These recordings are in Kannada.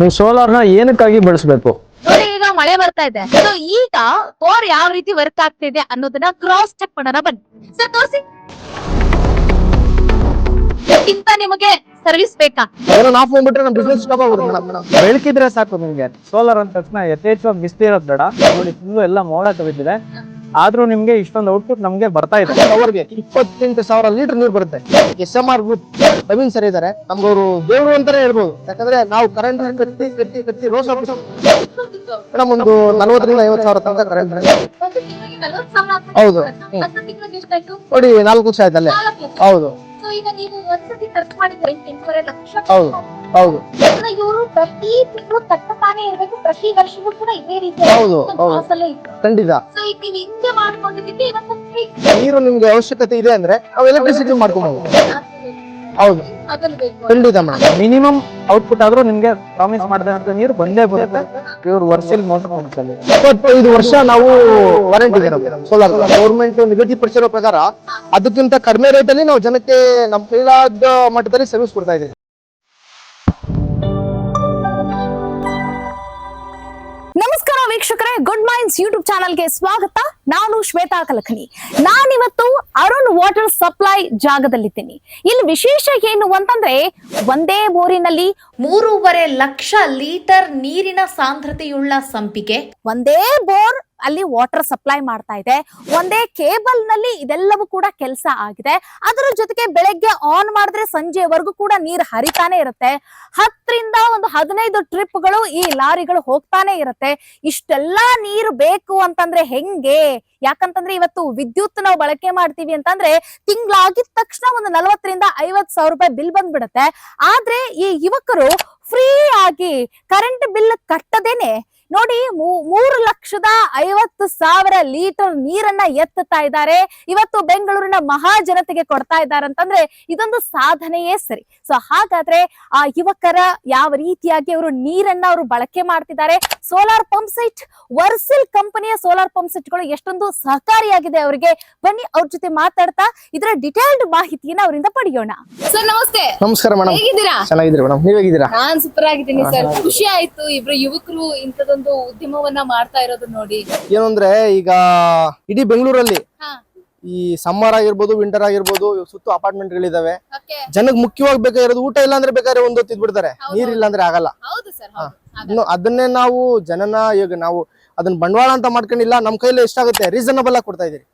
ನೀವು ಸೋಲಾರ್ನ ಏನಕ್ಕಾಗಿ ಬಳಸಬೇಕು? ನೋಡಿ ಈಗ ಮಳೆ ಬರ್ತಾ ಇದೆ. ಸೊ ಈಗ ಬೋರ್ ಯಾವ ರೀತಿ ವರ್ಕ್ ಆಗ್ತಿದೆ ಅನ್ನೋದನ್ನ ಕ್ರಾಸ್ ಚೆಕ್ ಮಾಡೋಣ ಬನ್ನಿ. ಸರ್ ತೋರಿಸಿ. ಇಂತ ನಿಮಗೆ ಸರ್ವಿಸ್ ಬೇಕಾ? ಏನೋ ಆಫ್ ಮಾಡ್ಬಿಟ್ರೆ ನಮ್ಮ ಬಿಸ್ನೆಸ್ ಸ್ಟಾಪ್ ಆಗ್ಬಿಡುತ್ತೆ ಮೇಡಮ್ ಬೆಳಕಿದ್ರೆ ಸಾಕು ನಿಮ್ಗೆ. ಸೋಲಾರ್ ಅಂತ ತಕ್ಷಣ ಯಥೇಚ್ಛವಾಗಿ ಬಿಸ್ತಿರೋದ್ ಬೇಡ. ನೋಡಿ ಫುಲ್ಲು ಎಲ್ಲ ಮೋಡ ಕವಿತಿದೆ ಆದ್ರೂ ನಿಮ್ಗೆ ಇಷ್ಟೊಂದು ಔಟ್ಪುಟ್ ನಮ್ಗೆ ಬರ್ತಾ ಇದೆ ಅವರಿಗೆ ಇಪ್ಪತ್ತೆಂಟು ಸಾವಿರ ಲೀಟರ್ ನೀರು ಬರುತ್ತೆ. S M R group Naveen sir ಇದ್ದಾರೆ ನಮ್ಗೆ ಅವರು ದೇವರು ಅಂತಾನೆ ಹೇಳ್ಬೋದು. ಯಾಕಂದ್ರೆ ನಾವು ಕರೆಂಟ್ ಕಟ್ಟಿ ಕಟ್ಟಿ ಕಟ್ಟಿ ರೋಸ್ ಮೇಡಮ್ ಒಂದು ನಲ್ವತ್ತರಿಂದ ಐವತ್ತು ಸಾವಿರ ತನಕ ಕರೆಂಟ್ ಹೌದು. ನೋಡಿ ನಾಲ್ಕು ವರ್ಷ ಆಯ್ತು ಅಲ್ಲೇ ನಾಲ್ಕು ಲಕ್ಷ. ಹೌದು. ಸೊ ಈಗ ನೀವು ಒಂದ್ಸತಿ ಖರ್ಚು ಮಾಡಿದ್ರೆ ಎಂಟೂವರೆ ಲಕ್ಷ ಹೌದು. ಹೌದು. ಇವರು ಪ್ರತಿ ತಿಂಗಳು ಕಟ್ಟತಾನೆ ಇರಬೇಕು ಪ್ರತಿ ವರ್ಷವೂ ಕೂಡ ಇದೇ ರೀತಿ ಹೌದು, ಹೌದು. ಇತ್ತು. ಖಂಡಿತ. ಸೊ ಈಗ ನೀವು ಹಿಂಗೆ ಮಾಡ್ಕೊಂಡಿದ್ದಕ್ಕೆ ಇವತ್ತು free. ನೀರು ನಿಮ್ಗೆ ಅವಶ್ಯಕತೆ ಇದೆ ಅಂದ್ರೆ ನಾವು ಎಲೆಕ್ಟ್ರಿಸಿಟಿ ಮಾಡ್ಕೊಬಹುದು ಹೌದು. ಅದನ್ನ ಬೇಕು. ಖಂಡಿತ ಮೇಡಮ್. ಮಿನಿಮಮ್ ಔಟ್ಪುಟ್ ಆದ್ರೂ ನಿಮ್ಗೆ ಪ್ರಾಮಿಸ್ ಮಾಡಿದಂತ ನೀರು ಬಂದೇ ಬರುತ್ತೆ. ಪ್ಯೂರ್ ವರ್ಷಲ್ ಮೋಟರ್ ಪಂಪ್ಸಲ್ಲಿ ಇಪ್ಪತ್ತೈದು ವರ್ಷ ನಾವು ವಾರಂಟಿ ಇದೆ ಸೋಲಾರ್ ಗೌರ್ಮೆಂಟ್ ನಿಗದಿಪಡಿಸಿರೋ ಪ್ರಕಾರ ಅದಕ್ಕಿಂತ ಕಡಿಮೆ ರೇಟ್ ಅಲ್ಲಿ ನಾವು ಜನಕ್ಕೆ ನಮ್ಮ ಕೈಲಾದ ಮಟ್ಟದಲ್ಲಿ ಸರ್ವಿಸ್ ಕೊಡ್ತಾ ಇದ್ದೀವಿ. ವೀಕ್ಷಕರೇ ಗುಡ್ ಮೈಂಡ್ಸ್ ಯೂಟ್ಯೂಬ್ ಚಾನಲ್ಗೆ ಸ್ವಾಗತ. ನಾನು ಶ್ವೇತಾ ಕಲಖನಿ. ನಾನಿವತ್ತು ಅರುಣ್ ವಾಟರ್ ಸಪ್ಲೈ ಜಾಗದಲ್ಲಿದ್ದೀನಿ. ಇಲ್ಲಿ ವಿಶೇಷ ಏನು ಅಂತಂದ್ರೆ, ಒಂದೇ ಬೋರಿನಲ್ಲಿ ಮೂರುವರೆ ಲಕ್ಷ ಲೀಟರ್ ನೀರಿನ ಸಾಂದ್ರತೆಯುಳ್ಳ ಸಂಪಿಗೆ, ಒಂದೇ ಬೋರ್ ಅಲ್ಲಿ ವಾಟರ್ ಸಪ್ಲೈ ಮಾಡ್ತಾ ಇದೆ. ಒಂದೇ ಕೇಬಲ್ನಲ್ಲಿ ಇದೆಲ್ಲವೂ ಕೂಡ ಕೆಲಸ ಆಗಿದೆ. ಅದರ ಜೊತೆಗೆ ಬೆಳಗ್ಗೆ ಆನ್ ಮಾಡಿದ್ರೆ ಸಂಜೆವರೆಗೂ ಕೂಡ ನೀರು ಹರಿತಾನೆ ಇರುತ್ತೆ. ಹತ್ತರಿಂದ ಒಂದು ಹದಿನೈದು ಟ್ರಿಪ್ಗಳು ಈ ಲಾರಿಗಳು ಹೋಗ್ತಾನೆ ಇರುತ್ತೆ. ಇಷ್ಟೆಲ್ಲ ನೀರು ಬೇಕು ಅಂತಂದ್ರೆ ಹೆಂಗೆ? ಯಾಕಂತಂದ್ರೆ ಇವತ್ತು ವಿದ್ಯುತ್ ನಾವು ಬಳಕೆ ಮಾಡ್ತೀವಿ ಅಂತಂದ್ರೆ ತಿಂಗಳಾಗಿದ ತಕ್ಷಣ ಒಂದು ನಲವತ್ತರಿಂದ ಐವತ್ ಸಾವಿರ ರೂಪಾಯಿ ಬಿಲ್ ಬಂದ್ಬಿಡುತ್ತೆ. ಆದ್ರೆ ಈ ಯುವಕರು ಫ್ರೀ ಆಗಿ ಕರೆಂಟ್ ಬಿಲ್ ಕಟ್ಟದೇನೆ. ನೋಡಿ ಮೂ- ಮೂರು ಲಕ್ಷದ ಐವತ್ತು ಸಾವಿರ ಲೀಟರ್ ನೀರನ್ನ ಎತ್ತುತ್ತಾ ಇದ್ದಾರೆ. ಇವತ್ತು ಬೆಂಗಳೂರಿನ ಮಹಾ ಜನತೆಗೆ ಕೊಡ್ತಾ ಇದ್ದಾರೆ ಅಂತಂದ್ರೆ ಇದೊಂದು ಸಾಧನೆಯೇ ಸರಿ. ಸೊ ಹಾಗಾದ್ರೆ ಆ ಯುವಕರ ಯಾವ ರೀತಿಯಾಗಿ ಅವರು ನೀರನ್ನ ಅವರು ಬಳಕೆ ಮಾಡ್ತಿದ್ದಾರೆ? ಸೋಲಾರ್ ಪಂಪ್ ಸೆಟ್ ವರ್ಸಿಲ್ ಕಂಪನಿಯ ಸೋಲಾರ್ ಪಂಪ್ ಸೆಟ್ಗಳು ಎಷ್ಟೊಂದು ಸಹಕಾರಿಯಾಗಿದೆ ಅವರಿಗೆ? ಬನ್ನಿ ಅವ್ರ ಜೊತೆ ಮಾತಾಡ್ತಾ ಇದರ ಡಿಟೇಲ್ಡ್ ಮಾಹಿತಿಯನ್ನ ಅವರಿಂದ ಪಡೆಯೋಣ. ಸರ್ ನಮಸ್ತೆ. ನಮಸ್ಕಾರ ಮೇಡಮ್ ಹೇಗಿದ್ದೀರಾ? ಚೆನ್ನಾಗಿದ್ದೀರಿ ಮೇಡಮ್ ನೀವ್ ಹೇಗಿದ್ದೀರಾ? ನಾನ್ ಸೂಪರ್ ಆಗಿದ್ದೀನಿ ಸರ್ ಖುಷಿ ಆಯ್ತು. ಇಬ್ರು ಯುವಕರು ಇಂಥದೊಂದು ಉದ್ಯಮವನ್ನ ಮಾಡ್ತಾ ಇರೋದು ನೋಡಿ. ಏನಂದ್ರೆ ಈಗ ಇಡೀ ಬೆಂಗಳೂರಲ್ಲಿ. ಈ ಸಮ್ಮರ್ ಆಗಿರ್ಬೋದು ವಿಂಟರ್ ಆಗಿರ್ಬೋದು ಸುತ್ತ ಅಪಾರ್ಟ್ಮೆಂಟ್ ಗಳಿದಾವೆ ಜನಕ್ಕೆ ಮುಖ್ಯವಾಗಿ ಬೇಕಾಗಿರೋದು ಊಟ ಇಲ್ಲ ಅಂದ್ರೆ ಬೇಕಾದ್ರೆ ಒಂದ್ ಹೊತ್ತು ಬಿಡ್ತಾರೆ. ನೀರ್ ಇಲ್ಲ ಅಂದ್ರೆ ಆಗಲ್ಲ. ಅದನ್ನೇ ನಾವು ಜನನ ಈಗ ನಾವು ಅದನ್ನ ಬಂಡವಾಳ ಅಂತ ಮಾಡ್ಕೊಂಡಿಲ್ಲ ನಮ್ ಕೈಲಿ ಎಷ್ಟಾಗುತ್ತೆ ರೀಸನಬಲ್ ಆಗಿ ಕೊಡ್ತಾ ಇದೀರಿ.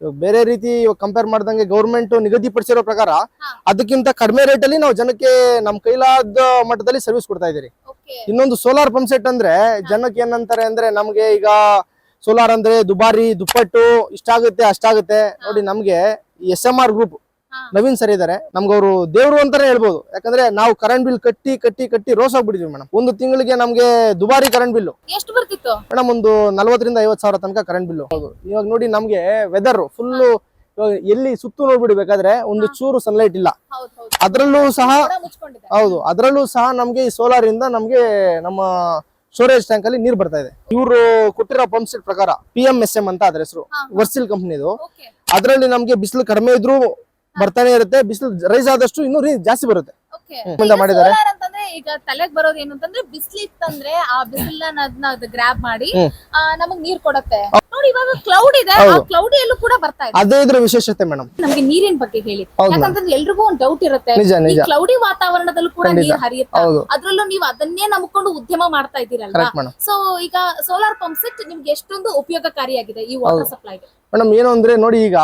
ಇವಾಗ ಬೇರೆ ರೀತಿ ಕಂಪೇರ್ ಮಾಡ್ದಂಗೆ ಗೌರ್ಮೆಂಟ್ ನಿಗದಿಪಡಿಸಿರೋ ಪ್ರಕಾರ ಅದಕ್ಕಿಂತ ಕಡಿಮೆ ರೇಟ್ ಅಲ್ಲಿ ನಾವು ಜನಕ್ಕೆ ನಮ್ ಕೈಲಾದ ಮಟ್ಟದಲ್ಲಿ ಸರ್ವಿಸ್ ಕೊಡ್ತಾ ಇದೀರಿ ಇನ್ನೊಂದು ಸೋಲಾರ್ ಪಂಪ್ ಸೆಟ್ ಅಂದ್ರೆ ಜನಕ್ಕೆ ಏನಂತಾರೆ ಅಂದ್ರೆ ನಮ್ಗೆ ಈಗ ಸೋಲಾರ್ ಅಂದ್ರೆ ದುಬಾರಿ ದುಪ್ಪಟ್ಟು ಇಷ್ಟಾಗುತ್ತೆ ಅಷ್ಟಾಗುತ್ತೆ. ನೋಡಿ ನಮ್ಗೆ S M R group. Naveen sir ಇದಾರೆ. ನಮ್ಗೆ ಅವರು ದೇವ್ರು ಅಂತಾನೆ ಹೇಳ್ಬೋದು. ಯಾಕಂದ್ರೆ ನಾವು ಕರೆಂಟ್ ಬಿಲ್ ಕಟ್ಟಿ ಕಟ್ಟಿ ಕಟ್ಟಿ ರೋಸ್ ಆಗ್ಬಿಟ್ಟಿದ್ವಿ ಮೇಡಮ್. ಒಂದು ತಿಂಗಳಿಗೆ ನಮ್ಗೆ ದುಬಾರಿ ಕರೆಂಟ್ ಬಿಲ್ ಎಷ್ಟು ಬರ್ತಿತ್ತು? ಮೇಡಮ್ ಒಂದು ನಲ್ವತ್ತರಿಂದ ಐವತ್ ಸಾವಿರ ತನಕ ಕರೆಂಟ್ ಬಿಲ್ ಹೌದು. ಇವಾಗ ನೋಡಿ ನಮ್ಗೆ ವೆದರ್ ಫುಲ್ ಇವಾಗ ಎಲ್ಲಿ ಸುತ್ತು ನೋಡ್ಬಿಡಿ ಬೇಕಾದ್ರೆ ಒಂದು ಚೂರು ಸನ್ಲೈಟ್ ಇಲ್ಲ. ಅದ್ರಲ್ಲೂ ಸಹ ಹೌದು. ಅದರಲ್ಲೂ ಸಹ ನಮ್ಗೆ ಈ ಸೋಲಾರ್ ಇಂದ ನಮ್ಗೆ ನಮ್ಮ ಸ್ಟೋರೇಜ್ ಟ್ಯಾಂಕ್ ಅಲ್ಲಿ ನೀರ್ ಬರ್ತಾ ಇದೆ. ಇವರು ಕೊಟ್ಟಿರೋ ಪಂಪ್ ಸೆಟ್ ಪ್ರಕಾರ ಪಿ ಎಂ ಎಸ್ ಎಂ ಅಂತ ಅದ್ರ ಹೆಸರು. ವರ್ಸಿಲ್ ಕಂಪ್ನಿದು ಅದರಲ್ಲಿ ನಮ್ಗೆ ಬಿಸಿಲು ಕಡಿಮೆ ಇದ್ರೂ ಬರ್ತಾನೆ ಇರುತ್ತೆ ಬಿಸಿಲು ರೈಸ್ ಆದಷ್ಟು ಇನ್ನೂ ರೀ ಜಾಸ್ತಿ ಬರುತ್ತೆ. ಮಾಡಿದ್ದಾರೆ. ಈಗ ತಲೆಗೆ ಬರೋದು ಏನು ಅಂತಂದ್ರೆ ಬಿಸಿಲು ಇತ್ತಂದ್ರೆ ಆ ಬಿಸಿಲನ್ನ ಅದನ್ನ ಗ್ರಾಬ್ ಮಾಡಿ ನಮಗೆ ನೀರು ಕೊಡತ್ತೆ. ನೋಡಿ ಇವಾಗ ಕ್ಲೌಡ್ ಇದೆ ಆ ಎಲ್ಲೂ ಕೂಡ ಬರ್ತಾ ಇದೆ. ಅದೇ ಇದ್ರ ವಿಶೇಷತೆ ಮೇಡಮ್ ನಮಗೆ ನೀರಿನ ಬಗ್ಗೆ ಹೇಳಿ. ಯಾಕಂದ್ರೆ. ಯಾಕಂತಂದ್ರೆ ಎಲ್ರಿಗೂ ಒಂದ್ ಡೌಟ್ ಇರುತ್ತೆ. ಈ ಕ್ಲೌಡಿ ವಾತಾವರಣದಲ್ಲೂ ಕೂಡ. ನೀರ್ ಹರಿಯುತ್ತೆ? ಅದ್ರಲ್ಲೂ ನೀವು ಅದನ್ನೇ ನಂಬ್ಕೊಂಡು ಉದ್ಯಮ ಮಾಡ್ತಾ ಇದ್ದೀರಲ್ವಾ? ಸೊ ಈಗ ಸೋಲಾರ್ ಪಂಪ್ ಸೆಟ್ ನಿಮ್ಗೆ ಎಷ್ಟೊಂದು ಉಪಯೋಗಕಾರಿಯಾಗಿದೆ ಈ ವಾಟರ್ ಸಪ್ಲೈ ಸಪ್ಲೈಗೆ ಮೇಡಮ್ ಏನು ಅಂದ್ರೆ ನೋಡಿ ಈಗ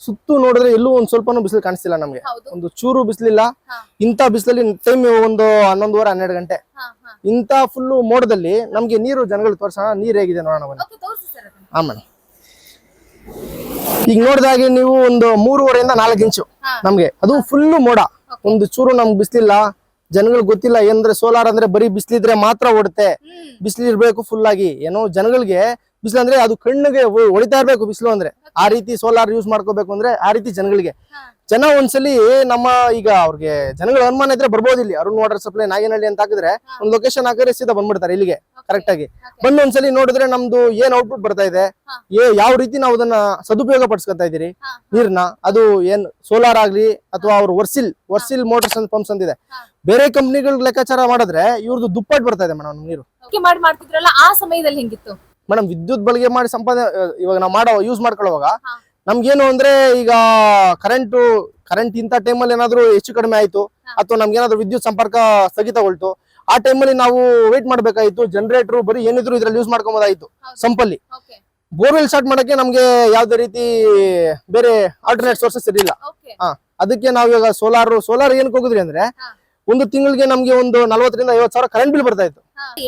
ಸುತ್ತು ನೋಡಿದ್ರೆ ಎಲ್ಲೂ ಒಂದ್ ಸ್ವಲ್ಪನೂ ಬಿಸಿಲು ಕಾಣಿಸ್ತಿಲ್ಲ ನಮ್ಗೆ. ಒಂದು ಚೂರು ಬಿಸಿಲಿಲ್ಲ ಇಂತ ಬಿಸಿಲಲ್ಲಿ ಟೈಮ್ ಒಂದು ಹನ್ನೊಂದುವರೆ ಹನ್ನೆರಡು ಗಂಟೆ. ಇಂತ ಫುಲ್ ಮೋಡದಲ್ಲಿ ನಮ್ಗೆ ನೀರು ಜನಗಳು ತೋರ್ಸೋಣ ನೀರ್ ಹೇಗಿದೆ ನೋಡೋಣ ಬನ್ನಿ. ಹಾ ಮೇಡಮ್ ಈಗ ನೋಡಿದಾಗೆ ನೀವು ಒಂದು ಮೂರುವರೆಯಿಂದ ನಾಲ್ಕು ಇಂಚು. ನಮ್ಗೆ. ಅದು ಫುಲ್ ಮೋಡ. ಒಂದು ಚೂರು ನಮ್ಗೆ ಬಿಸಿಲಿಲ್ಲ ಜನಗಳಿಗೆ ಗೊತ್ತಿಲ್ಲ ಏನಂದ್ರೆ ಸೋಲಾರ್ ಅಂದ್ರೆ ಬರೀ ಬಿಸಿಲಿದ್ರೆ ಮಾತ್ರ ಓಡುತ್ತೆ. ಬಿಸಿಲಿರ್ಬೇಕು ಫುಲ್ ಆಗಿ. ಏನೋ ಜನಗಳಿಗೆ ಬಿಸಿಲು ಅಂದ್ರೆ ಅದು ಕಣ್ಣಿಗೆ ಹೊಡಿತಾ ಇರ್ಬೇಕು ಬಿಸಿಲು ಅಂದ್ರೆ. ಆ ರೀತಿ ಸೋಲಾರ್ ಯೂಸ್ ಮಾಡ್ಕೋಬೇಕು ಅಂದ್ರೆ ಆ ರೀತಿ ಜನಗಳಿಗೆ. ಜನ ಒಂದ್ಸಲಿ ನಮ್ಮ ಈಗ ಅವ್ರಿಗೆ ಜನಗಳ ಅನುಮಾನ ಇದ್ರೆ ಬರ್ಬೋದು ಇಲ್ಲಿ ಅರುಣ್ ವಾಟರ್ ಸಪ್ಲೈ ನಾಗೇನಹಳ್ಳಿ ಅಂತ ಹಾಕಿದ್ರೆ ಒಂದ್ ಲೊಕೇಶನ್ ಹಾಕಿದ್ರೆ ಸೀದಾ ಬಂದ್ಬಿಡ್ತಾರೆ ಇಲ್ಲಿಗೆ. ಕರೆಕ್ಟ್ ಆಗಿ. ಬಂದು ಒಂದ್ಸಲಿ ನೋಡಿದ್ರೆ ನಮ್ದು ಏನ್ ಔಟ್ಪುಟ್ ಬರ್ತಾ ಇದೆ. ಏ ಯಾವ ರೀತಿ ನಾವು ಅದನ್ನ ಸದುಪಯೋಗ ಪಡಿಸ್ಕೊತಾ ಇದೀರಿ. ನೀರ್ನ ಅದು ಏನ್ ಸೋಲಾರ್ ಆಗ್ಲಿ ಅಥವಾ ಅವ್ರ ವರ್ಸಿಲ್ ವರ್ಸಿಲ್ ಮೋಟರ್ಸ್ ಅಂತ ಪಂಪ್ಸ್ ಅಂತಿದೆ. ಬೇರೆ ಕಂಪ್ನಿಗಳ ಲೆಕ್ಕಾಚಾರ ಮಾಡಿದ್ರೆ ಇವ್ರದ್ದು ದುಪ್ಪಟ್ಟು ಬರ್ತಾ ಇದೆ ಮೇಡಮ್ ನೀರು. ಮಾಡ್ತಿದ್ರಲ್ಲ ಆ ಸಮಯದಲ್ಲಿ ಹೆಂಗಿತ್ತು? ಮೇಡಮ್ ವಿದ್ಯುತ್ ಬಳಕೆ ಮಾಡಿ ಸಂಪಾದನೆ ಇವಾಗ ನಾವು ಮಾಡೋ ಯೂಸ್ ಮಾಡ್ಕೊಳ್ಳುವಾಗ. ನಮ್ಗೇನು ಅಂದ್ರೆ ಈಗ ಕರೆಂಟ್ ಕರೆಂಟ್ ಇಂಥ ಟೈಮಲ್ಲಿ ಏನಾದ್ರು ಹೆಚ್ಚು ಕಡಿಮೆ ಆಯ್ತು. ಅಥವಾ ನಮ್ಗೇನಾದ್ರು ವಿದ್ಯುತ್ ಸಂಪರ್ಕ ಸ್ಥಗಿತಗೊಳ್ತು ಆ ಟೈಮಲ್ಲಿ ನಾವು ವೇಟ್ ಮಾಡ್ಬೇಕಾಯ್ತು ಜನರೇಟರ್ ಬರೀ ಏನಿದ್ರು ಇದ್ರಲ್ಲಿ ಯೂಸ್ ಮಾಡ್ಕೊಬೋದಾಯ್ತು. ಸಂಪಲ್ಲಿ ಬೋರ್ವೆಲ್ ಸ್ಟಾರ್ಟ್ ಮಾಡಕ್ಕೆ ನಮ್ಗೆ ಯಾವ್ದೇ ರೀತಿ ಬೇರೆ ಆಲ್ಟರ್ನೇಟ್ ಸೋರ್ಸಸ್ ಇರಲಿಲ್ಲ ಅದಕ್ಕೆ ನಾವ್ ಇವಾಗ ಸೋಲಾರ್ ಸೋಲಾರ್ ಏನಕ್ಕೆ ಹೋಗಿದ್ರಿ ಅಂದ್ರೆ. ಒಂದು ತಿಂಗಳಿಗೆ ನಮ್ಗೆ ಒಂದು ನಲ್ವತ್ತರಿಂದ ಐವತ್ ಸಾವಿರ ಕರೆಂಟ್ ಬಿಲ್ ಬರ್ತಾ ಇತ್ತು.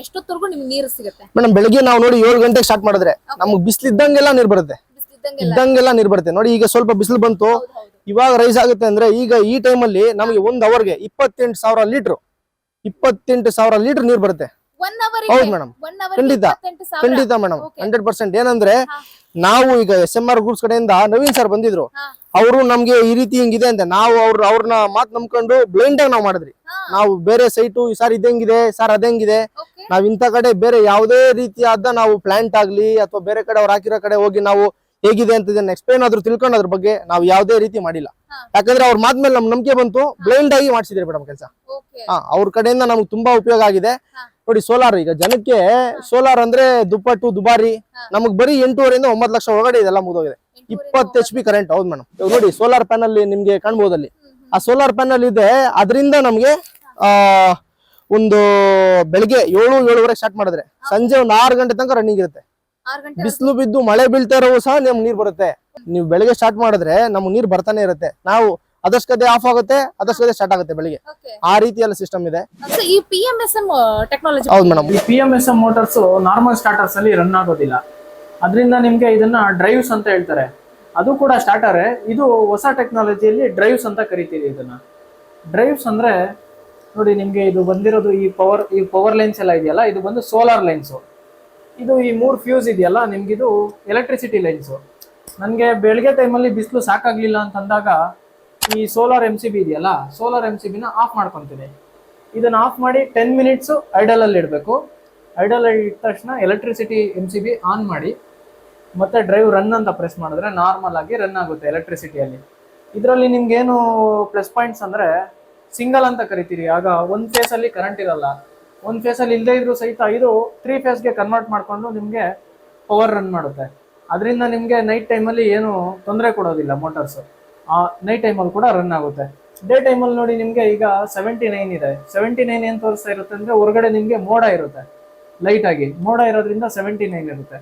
ಎಷ್ಟೊತ್ತವರೆಗೂ ನಿಮ್ಗೆ ನೀರು ಸಿಗುತ್ತೆ? ಮೇಡಮ್ ಬೆಳಿಗ್ಗೆ ನಾವು ನೋಡಿ ಏಳು ಗಂಟೆಗೆ ಸ್ಟಾರ್ಟ್ ಮಾಡಿದ್ರೆ ನಮ್ಗೆ ಬಿಸಿಲು ಇದ್ದಂಗೆಲ್ಲ ನೀರು ಬರುತ್ತೆ. ಬಿಸಿಲಿದ್ದಂಗೆಲ್ಲ. ಇದ್ದಂಗೆಲ್ಲ ನೀರು ಬರುತ್ತೆ. ನೋಡಿ ಈಗ ಸ್ವಲ್ಪ ಬಿಸಿಲು ಬಂತು. ಇವಾಗ ರೈಸ್ ಆಗುತ್ತೆ ಅಂದ್ರೆ ಈಗ ಈ ಟೈಮಲ್ಲಿ ನಮಗೆ ಒಂದ್ ಅವರ್ಗೆ ಇಪ್ಪತ್ತೆಂಟು ಸಾವಿರ ಲೀಟರ್ ಇಪ್ಪತ್ತೆಂಟು ಸಾವಿರ ಲೀಟರ್ ನೀರು ಬರುತ್ತೆ. ಹೌದು ಮೇಡಮ್ ಖಂಡಿತ. ಖಂಡಿತ ಮೇಡಮ್. ಹಂಡ್ರೆಡ್ ಪರ್ಸೆಂಟ್ ಏನಂದ್ರೆ ನಾವು ಈಗ ಎಸ್ ಎಂ ಆರ್ ಗ್ರೂಪ್ಸ್ ಕಡೆಯಿಂದ ನವೀನ್ ಸರ್ ಬಂದಿದ್ರು. ಅವರು ನಮ್ಗೆ ಈ ರೀತಿ ಹಿಂಗಿದೆ ಅಂತ. ನಾವು ಅವ್ರ ಅವ್ರನ್ನ ಮಾತ್ ನಂಬ್ಕೊಂಡು ಬ್ಲೈಂಡ್ ಆಗಿ ನಾವು ಮಾಡಿದ್ರಿ. ನಾವು ಬೇರೆ ಸೈಟು ಸರ್ ಇದಂಗಿದೆ ಸರ್ ಅದಂಗಿದೆ ನಾವ್ ಇಂಥ ಕಡೆ ಬೇರೆ ಯಾವುದೇ ರೀತಿಯಾದ ನಾವು ಪ್ಲಾಂಟ್ ಆಗ್ಲಿ ಅಥವಾ ಬೇರೆ ಕಡೆ ಅವ್ರು ಹಾಕಿರೋ ಕಡೆ ಹೋಗಿ ನಾವು ಹೇಗಿದೆ ಅಂತ ಇದನ್ನ ಎಕ್ಸ್ಪ್ಲೈನ್ ಆದ್ರೂ ತಿಳ್ಕೊಂಡು ಅದ್ರ ಬಗ್ಗೆ ನಾವು ಯಾವುದೇ ರೀತಿ ಮಾಡಿಲ್ಲ. ಯಾಕಂದ್ರೆ ಅವ್ರ ಮಾದ್ಮೇಲೆ ನಮ್ ನಂಬಿಕೆ ಬಂತು. ಬ್ಲೈಂಡ್ ಆಗಿ ಮಾಡಿಸಿದ್ರಿ ಮೇಡಮ್ ಕೆಲಸ. ಹಾ ಅವ್ರ ಕಡೆಯಿಂದ ನಮ್ಗೆ ತುಂಬಾ ಉಪಯೋಗ ಆಗಿದೆ. ನೋಡಿ ಸೋಲಾರ್ ಈಗ ಜನಕ್ಕೆ ಸೋಲಾರ್ ಅಂದ್ರೆ ದುಪ್ಪಟ್ಟು ದುಬಾರಿ. ನಮಗ್ ಬರೀ ಎಂಟೂವರೆಯಿಂದ ಒಂಬತ್ತು ಲಕ್ಷ ಒಳಗಡೆ ಇದೆಲ್ಲ ಮುಗಿದೋಗಿದೆ. ಇಪ್ಪತ್ತು ಎಚ್ ಪಿ ಕರೆಂಟ್ ಹೌದು ಮೇಡಮ್ ಇವಾಗ ನೋಡಿ ಸೋಲಾರ್ ಪ್ಯಾನಲ್ ನಿಮ್ಗೆ ಕಾಣ್ಬೋದು ಅಲ್ಲಿ ಆ ಸೋಲಾರ್ ಪ್ಯಾನಲ್ ಇದೆ ಅದರಿಂದ ನಮ್ಗೆ ಆ ಒಂದು ಬೆಳಿಗ್ಗೆ ಏಳು ಏಳುವರೆಗೆ ಸ್ಟಾರ್ಟ್ ಮಾಡಿದ್ರೆ. ಸಂಜೆ ಒಂದು ಆರು ಗಂಟೆ ತನಕ ರನ್ನಿಂಗ್ ಇರುತ್ತೆ. ಬಿಸಿಲು ಬಿದ್ದು ಮಳೆ ಬೀಳ್ತಾ ಇರೋ ಸಹ ನಮ್ಗೆ ನೀರ್ ಬರುತ್ತೆ. ನೀವು ಬೆಳಿಗ್ಗೆ ಸ್ಟಾರ್ಟ್ ಮಾಡಿದ್ರೆ ನಮ್ಗೆ ನೀರ್ ಬರ್ತಾನೆ ಇರುತ್ತೆ. ನಾವು ಅದಷ್ಟೇ ಆಫ್ ಆಗುತ್ತೆ ಅದಷ್ಟೇ ಸ್ಟಾರ್ಟ್ ಆಗುತ್ತೆ ಬೆಳಿಗ್ಗೆ. ಓಕೆ ಆ ರೀತಿಯಲ್ಲ ಸಿಸ್ಟಮ್ ಇದೆ. ಈ P M S M technology ಹೌದು ಮೇಡಮ್ ಈ P M S M motors normal starters ಅಲ್ಲಿ ರನ್ ಆಗೋದಿಲ್ಲ. ಅದರಿಂದ ನಿಮ್ಗೆ ಇದನ್ನ ಡ್ರೈವ್ಸ್ ಅಂತ ಹೇಳ್ತಾರೆ. ಅದು ಕೂಡ ಸ್ಟಾರ್ಟರ್ ಇದು ಹೊಸ ಟೆಕ್ನಾಲಜಿಯಲ್ಲಿ ಡ್ರೈವ್ಸ್ ಅಂತ ಕರಿತೀವಿ ಇದನ್ನ. ಡ್ರೈವ್ಸ್ ಅಂದ್ರೆ ನೋಡಿ ನಿಮ್ಗೆ ಇದು ಬಂದಿರೋದು ಈ ಪವರ್ ಈ ಪವರ್ ಲೈನ್ಸ್ ಎಲ್ಲ ಇದೆಯಲ್ಲ ಇದು ಬಂದು ಸೋಲಾರ್ ಲೈನ್ಸು ಇದು ಈ ಮೂರು ಫ್ಯೂಸ್ ಇದೆಯಲ್ಲ ನಿಮ್ಗಿದು ಎಲೆಕ್ಟ್ರಿಸಿಟಿ ಲೈನ್ಸು ನನಗೆ ಬೆಳಗ್ಗೆ ಟೈಮಲ್ಲಿ ಬಿಸಿಲು ಸಾಕಾಗ್ಲಿಲ್ಲ ಅಂತಂದಾಗ ಈ ಸೋಲಾರ್ ಎಂ ಸಿ ಬಿ ಇದೆಯಲ್ಲ ಸೋಲಾರ್ ಎಂ ಸಿ ಬಿನ ಆಫ್ ಮಾಡ್ಕೊತೀನಿ. ಇದನ್ನ ಆಫ್ ಮಾಡಿ ಟೆನ್ ಮಿನಿಟ್ಸು ಐಡಲಲ್ಲಿ ಇಡಬೇಕು. ಐಡಲಲ್ಲಿ ಇಟ್ಟ ತಕ್ಷಣ electricity M C B on ಮಾಡಿ, ಮತ್ತೆ ಡ್ರೈವ್ ರನ್ ಅಂತ ಪ್ರೆಸ್ ಮಾಡಿದ್ರೆ ನಾರ್ಮಲ್ ಆಗಿ ರನ್ ಆಗುತ್ತೆ ಎಲೆಕ್ಟ್ರಿಸಿಟಿಯಲ್ಲಿ ಇದರಲ್ಲಿ ನಿಮ್ಗೇನು ಪ್ಲಸ್ ಪಾಯಿಂಟ್ಸ್ ಅಂದರೆ ಸಿಂಗಲ್ ಅಂತ ಕರಿತೀರಿ. ಆಗ ಒಂದು ಫೇಸಲ್ಲಿ ಕರೆಂಟ್ ಇರಲ್ಲ. ಒಂದು ಫೇಸಲ್ಲಿ ಇಲ್ಲದೇ ಇದ್ರೂ ಸಹಿತ ಇದು ತ್ರೀ ಫೇಸ್ಗೆ ಕನ್ವರ್ಟ್ ಮಾಡಿಕೊಂಡು ನಿಮಗೆ ಪವರ್ ರನ್ ಮಾಡುತ್ತೆ. ಅದರಿಂದ ನಿಮಗೆ ನೈಟ್ ಟೈಮಲ್ಲಿ ಏನು ತೊಂದರೆ ಕೊಡೋದಿಲ್ಲ ಮೋಟರ್ಸು ನೈಟ್ ಟೈಮಲ್ಲಿ ಕೂಡ ರನ್ ಆಗುತ್ತೆ. ಡೇ ಟೈಮಲ್ಲಿ ನೋಡಿ ನಿಮಗೆ ಈಗ ಸೆವೆಂಟಿ ನೈನ್ ಇದೆ. ಸೆವೆಂಟಿ ನೈನ್ ಏನು ತೋರಿಸ್ತಾ ಇರುತ್ತೆ ಅಂದರೆ ಹೊರಗಡೆ ನಿಮಗೆ ಮೋಡ ಇರುತ್ತೆ. ಲೈಟಾಗಿ ಮೋಡ ಇರೋದ್ರಿಂದ ಸೆವೆಂಟಿ ನೈನ್ ಇರುತ್ತೆ.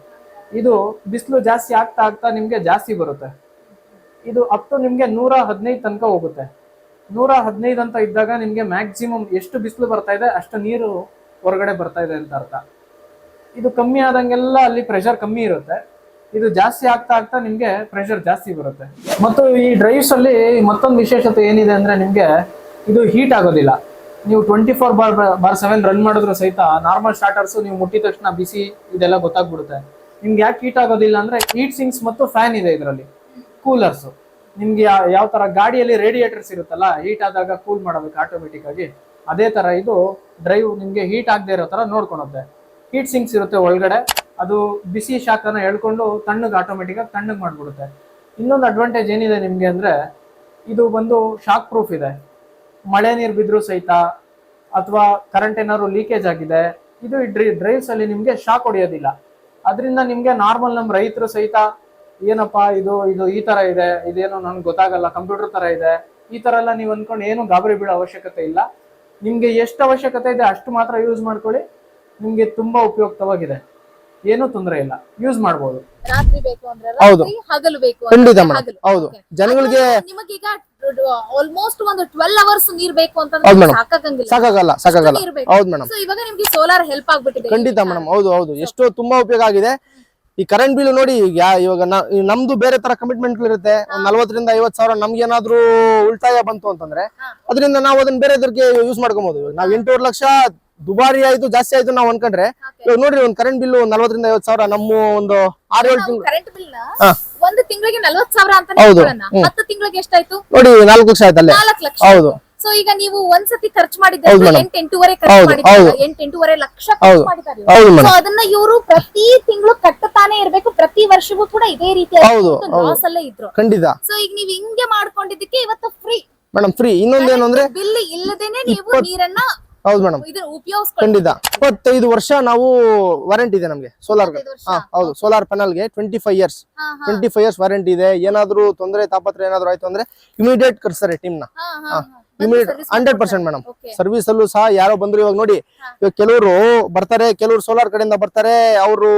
ಇದು ಬಿಸಿಲು ಜಾಸ್ತಿ ಆಗ್ತಾ ಆಗ್ತಾ ನಿಮಗೆ ಜಾಸ್ತಿ ಬರುತ್ತೆ. ಇದು ಅಪ್ ಟು ನಿಮಗೆ ನೂರ ಹದಿನೈದು ತನಕ ಹೋಗುತ್ತೆ. ನೂರ ಹದಿನೈದು ಅಂತ ಇದ್ದಾಗ ನಿಮಗೆ ಮ್ಯಾಕ್ಸಿಮಮ್ ಎಷ್ಟು ಬಿಸಿಲು ಬರ್ತಾ ಇದೆ ಅಷ್ಟು ನೀರು ಹೊರಗಡೆ ಬರ್ತಾ ಇದೆ ಅಂತ ಅರ್ಥ. ಇದು ಕಮ್ಮಿ ಆದಂಗೆಲ್ಲ ಅಲ್ಲಿ ಪ್ರೆಷರ್ ಕಮ್ಮಿ ಇರುತ್ತೆ. ಇದು ಜಾಸ್ತಿ ಆಗ್ತಾ ಆಗ್ತಾ ನಿಮಗೆ ಪ್ರೆಷರ್ ಜಾಸ್ತಿ ಬರುತ್ತೆ. ಮತ್ತು ಈ ಡ್ರೈವ್ಸ್ ಅಲ್ಲಿ ಮತ್ತೊಂದು ವಿಶೇಷತೆ ಏನಿದೆ ಅಂದ್ರೆ ನಿಮಗೆ ಇದು ಹೀಟ್ ಆಗೋದಿಲ್ಲ. ನೀವು twenty four by by seven run ಮಾಡಿದ್ರು ಸಹಿತ ನಾರ್ಮಲ್ ಸ್ಟಾರ್ಟರ್ಸ್ ನೀವು ಮುಟ್ಟಿದ ತಕ್ಷಣ ಬಿಸಿ ಇದೆಲ್ಲ ಗೊತ್ತಾಗ್ಬಿಡುತ್ತೆ. ನಿಮ್ಗೆ ಯಾಕೆ ಹೀಟ್ ಆಗೋದಿಲ್ಲ ಅಂದ್ರೆ ಹೀಟ್ ಸಿಂಕ್ಸ್ ಮತ್ತು ಫ್ಯಾನ್ ಇದೆ ಇದರಲ್ಲಿ. ಕೂಲರ್ಸ್ ನಿಮ್ಗೆ ಯಾವ ತರ ಗಾಡಿಯಲ್ಲಿ ರೇಡಿಯೇಟರ್ಸ್ ಇರುತ್ತಲ್ಲ ಹೀಟ್ ಆದಾಗ ಕೂಲ್ ಮಾಡಬೇಕು ಆಟೋಮೆಟಿಕ್ ಆಗಿ ಅದೇ ತರ ಇದು ಡ್ರೈವ್ ನಿಮ್ಗೆ ಹೀಟ್ ಆಗದೆ ಇರೋ ತರ ನೋಡ್ಕೊಳುತ್ತೆ. ಹೀಟ್ ಸಿಂಕ್ಸ್ ಇರುತ್ತೆ ಒಳಗಡೆ ಅದು ಬಿಸಿ ಶಾಖನ ಎಳ್ಕೊಂಡು ತಣ್ಣಗೆ ಆಟೋಮೆಟಿಕಾಗಿ ತಣ್ಣಗೆ ಮಾಡಿಬಿಡುತ್ತೆ. ಇನ್ನೊಂದು ಅಡ್ವಾಂಟೇಜ್ ಏನಿದೆ ನಿಮಗೆ ಅಂದ್ರೆ, ಇದು ಬಂದು ಶಾಕ್ ಪ್ರೂಫ್ ಇದೆ. ಮಳೆ ನೀರು ಬಿದ್ದರೂ ಸಹಿತ ಅಥವಾ ಕರೆಂಟ್ ಏನಾದ್ರು ಲೀಕೇಜ್ ಆಗಿದೆ, ಇದು ಡ್ರೈ ಡ್ರೈವ್ಸಲ್ಲಿ ನಿಮ್ಗೆ ಶಾಕ್ ಹೊಡೆಯೋದಿಲ್ಲ. ಅದರಿಂದ ನಿಮಗೆ ನಾರ್ಮಲ್ ನಮ್ಮ ರೈತರು ಸಹಿತ ಏನಪ್ಪಾ ಇದು ಇದು ಈ ತರ ಇದೆ, ಇದೇನೋ ನನ್ಗೆ ಗೊತ್ತಾಗಲ್ಲ ಕಂಪ್ಯೂಟರ್ ತರ ಇದೆ, ಈ ಥರ ಎಲ್ಲ ನೀವು ಅಂದ್ಕೊಂಡು ಏನು ಗಾಬರಿ ಬೀಳೋ ಅವಶ್ಯಕತೆ ಇಲ್ಲ. ನಿಮಗೆ ಎಷ್ಟು ಅವಶ್ಯಕತೆ ಇದೆ ಅಷ್ಟು ಮಾತ್ರ ಯೂಸ್ ಮಾಡ್ಕೊಳ್ಳಿ. ನಿಮಗೆ ತುಂಬಾ ಉಪಯುಕ್ತವಾಗಿದೆ. ಏನೂ ತೊಂದರೆ ಇಲ್ಲ. ಯೂಸ್ ಮಾಡಬಹುದು ರಾತ್ರಿ ಬೇಕು ಅಂದ್ರೆ ಹೌದು. ರಾತ್ರಿ ಹಗಲು ಬೇಕು ಖಂಡಿತ ಅಂದ್ರೆ ಮೇಡಮ್ ಹಗಲು. ಹೌದು. Okay. ಜನಗಳಿಗೆ ನಿಮಗೆ ಈಗ ಆಲ್ಮೋಸ್ಟ್ ಒಂದು ಟ್ವೆಲ್ ಅವರ್ಸ್ ನೀರ್ ಬೇಕು ಹೌದು ಅಂತಂದ್ರೆ madam. ಸಾಕಾಗಂಗಿಲ್ಲ. ಸಾಕಾಗಲ್ಲ ಸಾಕಾಗಲ್ಲ. ನೀರ್ ಬೇಕು. ಹೌದು ಮೇಡಮ್ ಸೊ ಇವಾಗ ನಿಮ್ಗೆ ಸೋಲಾರ್ ಹೆಲ್ಪ್ ಆಗ್ಬಿಟ್ಟಿದೆ. ಖಂಡಿತ ಮೇಡಮ್ ಹೌದು ಹೌದು. ಎಷ್ಟೋ ತುಂಬಾ ಉಪಯೋಗ ಆಗಿದೆ. ಈ ಕರೆಂಟ್ ಬಿಲ್ ನೋಡಿ ಈಗ ಯಾ- ಇವಾಗ ನಾ- ಈ ನಮ್ದು ಬೇರೆ ತರ ಕಮಿಟ್ಮೆಂಟ್ ಇರುತ್ತೆ. ಒಂದ್ ನಲ್ವತ್ತರಿಂದ ಐವತ್ ಸಾವಿರ ನಮ್ಗೆ ಏನಾದ್ರೂ ಉಳಿತಾಯ ಬಂತು ಅಂತಂದ್ರೆ ಹಾ. ಅದರಿಂದ ನಾವು ಅದನ್ನ ಬೇರೆ ಯೂಸ್ ಮಾಡ್ಕೊಬಹುದು ಇವಾಗ. ನಾವ್ ಎಂಟೂವರೆ ಲಕ್ಷ ದುಬಾರಿ ಆಯ್ತು ಜಾಸ್ತಿ ಆಯ್ತು ನಾವು ಅನ್ಕೊಂಡ್ರೆ ಇವಾಗ ನೋಡ್ರಿ ಒಂದ್ ಕರೆಂಟ್ ಬಿಲ್ ನಲ್ವತ್ತರಿಂದ ಐವತ್ ಸಾವಿರ ನಮ್ಮ ಒಂದು ಆರ್ ಏಳು ತಿಂಗಳು ಕರೆಂಟ್ ಬಿಲ್. ಒಂದು ತಿಂಗಳಿಗೆ ನಲ್ವತ್ ಸಾವಿರ ಅಂತ ಹೌದು. ಹ್ಮ್. ಹತ್ತು ತಿಂಗಳಿಗೆ ಎಷ್ಟಾಯ್ತು ನೋಡಿ ನಾಲ್ಕು ಲಕ್ಷ ಆಯ್ತಲ್ಲೇ ನಾಲ್ಕು ಲಕ್ಷ ಹೌದು ಸೊ ಈಗ ನೀವು ಒಂದ್ಸತಿ ಖರ್ಚು ಮಾಡಿದ್ರೆ ಹೌದು madam. ಎಂಟ್ ಎಂಟೂವರೆ ಖರ್ಚು ಹೌದು, ಮಾಡಿದ್ದಾರೆ ಹೌದು. ಎಂಟ್ ಎಂಟೂವರೆ ಲಕ್ಷ ಹೌದು. ಖರ್ಚು ಮಾಡಿದ್ದಾರೆ ಹೌದು ಸೊ ಮೇಡಮ್ ಅದನ್ನ ಇವರು ಪ್ರತಿ ತಿಂಗಳು ಕಟ್ಟತಾನೆ ಇರ್ಬೇಕು ಪ್ರತಿ ವರ್ಷವೂ ಕೂಡ ಇದೇ ರೀತಿ ಹೌದು, ಹೌದು. ಲಾಸ್ ಅಲ್ಲೇ ಇದ್ರು ಖಂಡಿತ ಸೊ ಈಗ ನೀವ್ ಹಿಂಗೆ ಮಾಡ್ಕೊಂಡಿದ್ದಕ್ಕೆ ಇವತ್ತು ಫ್ರೀ ಮೇಡಮ್ ಫ್ರೀ ಇನ್ನೊಂದೇನು ಅಂದ್ರೆ ಬಿಲ್ ಇಲ್ಲದೇನೆ ನೀವು ನೀರನ್ನ ಹೌದು ಮೇಡಮ್ ಖಂಡಿತ. ಇಪ್ಪತ್ತೈದು ವರ್ಷ ನಾವು ವಾರಂಟಿ ಇದೆ ನಮ್ಗೆ ಸೋಲಾರ್ ಹೌದು ಸೋಲಾರ್ಗೆ twenty five years twenty five years warranty ಇದೆ. ಏನಾದ್ರು ತೊಂದರೆ ತಾಪತ್ರ ಏನಾದ್ರು ಆಯ್ತು ಅಂದ್ರೆ ಇಮಿಡಿಯೇಟ್ ಕರ್ಸ್ತಾರೆ ಟೀಮ್ನ. Immediate hundred percent madam. Service ಅಲ್ಲೂ ಸಹ ಯಾರೋ ಬಂದ್ರು ಇವಾಗ ನೋಡಿ ಇವಾಗ ಕೆಲವರು ಬರ್ತಾರೆ ಕೆಲವರು ಸೋಲಾರ್ ಕಡೆಯಿಂದ ಬರ್ತಾರೆ ಅವರು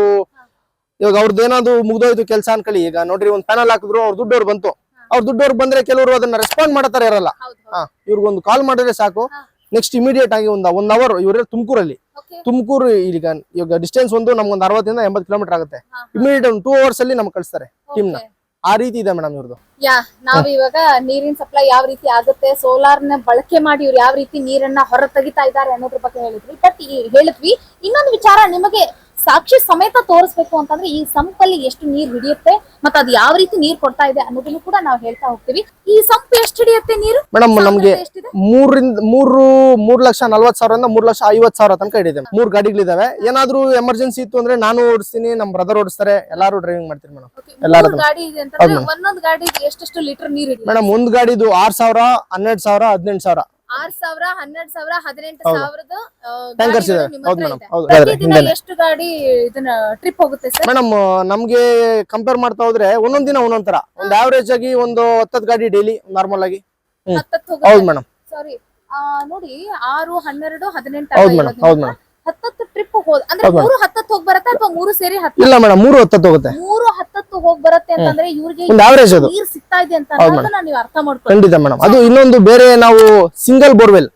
ಇವಾಗ ಅವ್ರದ್ದು ಏನಾದ್ರು ಮುಗ್ದೋಯ್ತು ಕೆಲಸ ಅನ್ಕೊಳ್ಳಿ. ಈಗ ನೋಡ್ರಿ ಒಂದ್ ಪ್ಯಾನಲ್ ಹಾಕಿದ್ರು ಅವ್ರ ದುಡ್ಡವ್ರು ಬಂತು. ಅವ್ರ ದುಡ್ಡವ್ರು ಬಂದ್ರೆ ಕೆಲವರು ಅದನ್ನ ರೆಸ್ಪಾಂಡ್ ಮಾಡ್ತಾರೆ ಇರಲ್ಲ. ಇವ್ರಿಗೊಂದು ಕಾಲ್ ಮಾಡಿದ್ರೆ ಸಾಕು. ನೆಕ್ಸ್ಟ್ ಇಮಿಡಿಯೇಟ್ ಆಗಿ ಒಂದ್ ಒನ್ ಅವರ್ ಇವರೇ ತುಮಕೂರಲ್ಲಿ. ತುಮಕೂರು ಈಗ ಇವಾಗ ಡಿಸ್ಟೆನ್ಸ್ ಒಂದು ನಮ್ಗೊಂದು ಅರವತ್ತರಿಂದ ಎಂಬತ್ತು ಕಿಲೋಮೀಟರ್ ಆಗುತ್ತೆ. ಇಮಿಡಿಯೇಟ್ ಒಂದು ಟೂ ಅವರ್ಸ್ ಅಲ್ಲಿ ನಮ್ಗೆ ಕಳಿಸ್ತಾರೆ ಟೀಮ್ನ. ಆ ರೀತಿ ಇದೆ ಮೇಡಮ್ ಇವ್ರದ್ದು ಯಾ ನಾವ್ ಇವಾಗ ನೀರಿನ ಸಪ್ಲೈ ಯಾವ ರೀತಿ ಆಗುತ್ತೆ ಸೋಲಾರ್ನ ಬಳಕೆ ಮಾಡಿ ಇವ್ರು ಯಾವ ರೀತಿ ನೀರನ್ನ ಹೊರ ತೆಗಿತಾ ಇದ್ದಾರೆ ಅನ್ನೋದ್ರ ಬಗ್ಗೆ ಹೇಳಿದ್ವಿ. ಬಟ್ ಹೇಳಿದ್ವಿ. ಇನ್ನೊಂದು ವಿಚಾರ ನಿಮಗೆ ಸಾಕ್ಷಿ ಸಮೇತ ತೋರಿಸ್ಬೇಕು ಅಂತಂದ್ರೆ ಈ ಸಂಪಲ್ಲಿ ಎಷ್ಟು ನೀರ್ ಹಿಡಿಯುತ್ತೆ ಮತ್ತೆ ಅದು ಯಾವ ರೀತಿ ನೀರ್ ಕೊಡ್ತಾ ಇದೆ ಅನ್ನೋದನ್ನು ಕೂಡ ನಾವು ಹೇಳ್ತಾ ಹೋಗ್ತೀವಿ. ಈ ಸಂಪ್ ಎಷ್ಟು ಹಿಡಿಯುತ್ತೆ ನೀರು? ಮೇಡಮ್ ನಮ್ಗೆ ಮೂರಿಂದ ಮೂರು ಮೂರ್ ಲಕ್ಷ ನಲ್ವತ್ ಸಾವಿರದಿಂದ ಮೂರ್ ಲಕ್ಷ ಐವತ್ ಸಾವಿರ ತನಕ ಹಿಡಿದೆ. ಮೂರ್ ಗಾಡಿಗಳಿದಾವೆ. ಏನಾದ್ರೂ ಎಮರ್ಜೆನ್ಸಿ ಇತ್ತು ಅಂದ್ರೆ ನಾನು ಓಡಿಸ್ತೀನಿ ನಮ್ ಬ್ರದರ್ ಓಡಿಸ್ತಾರೆ ಎಲ್ಲಾರು ಡ್ರೈವಿಂಗ್ ಮಾಡ್ತೀನಿ ಮೇಡಮ್. ಎಲ್ಲಾರ ಮೇಡಮ್ ಒಂದ್ ಗಾಡಿದು ಆರ್ ಸಾವಿರ ಹನ್ನೆರಡ್ ಸಾವಿರ ಹದಿನೆಂಟು ಸಾವಿರ. ಆರ್ ಸಾವಿರ ಹನ್ನೆರಡ್ ಸಾವಿರ ಹದಿನೆಂಟು ಸಾವಿರದ ಆ, ಟ್ಯಾಂಕರ್ಸ್ ಇದೆ ಹೌದು ಮೇಡಮ್ ಹೌದು ಪ್ರತಿದಿನ ಎಷ್ಟು ಗಾಡಿ ಇದನ್ನ ಟ್ರಿಪ್ ಹೋಗುತ್ತೆ ಸರ್ ಮೇಡಮ್ ನಮ್ಗೆ ಕಂಪೇರ್ ಮಾಡ್ತಾ ಹೋದ್ರೆ ಒಂದೊಂದ್ ದಿನ ಒಂದೊಂದ್ ತರ. ಒಂದ್ ಆವರೇಜ್ ಆಗಿ ಒಂದು ಹತ್ತತ್ತು ಗಾಡಿ ಡೈಲಿ ನಾರ್ಮಲ್ ಆಗಿ. ಹ್ಮ್. ಹತ್ತತ್ತು ಹೌದು ಮೇಡಮ್ ಸಾರಿ ನೋಡಿ ಆರು ಹನ್ನೆರಡು ಹದಿನೆಂಟು ಹೌದು ಮೇಡಮ್ ಹೌದು ಮೇಡಮ್ ಹತ್ತತ್ತು ಟ್ರಿಪ್ ಹೋದ ಅಂದ್ರೆ ಹೌದು ಮೂರು ಹತ್ತತ್ತು ಹೋಗ್ ಬರತ್ತೆ ಅಥವಾ ಮೂರು ಸೇರಿ ಹತ್ತು ಇಲ್ಲ ಮೇಡಮ್ ಮೂರು ಹತ್ತತ್ತು ಹೋಗುತ್ತೆ. ಮೂರು ಹೋಗ್ ಬರುತ್ತೆ ಅಂತಂದ್ರೆ ಇವ್ರಿಗೆ ಒಂದು ಆವರೇಜ್ ಅದು. ನೀರ್ ಸಿಗ್ತಾ ಇದೆ ಅಂತ ಹೌದು ಅನ್ನೋದನ್ನ ನೀವು ಅರ್ಥ ಮಾಡ್ಕೊಳ್ಳಿ. ಖಂಡಿತ ಮೇಡಮ್ ಅದು ಇನ್ನೊಂದು ಬೇರೆ ನಾವು ಸಿಂಗಲ್ ಬೋರ್ವೆಲ್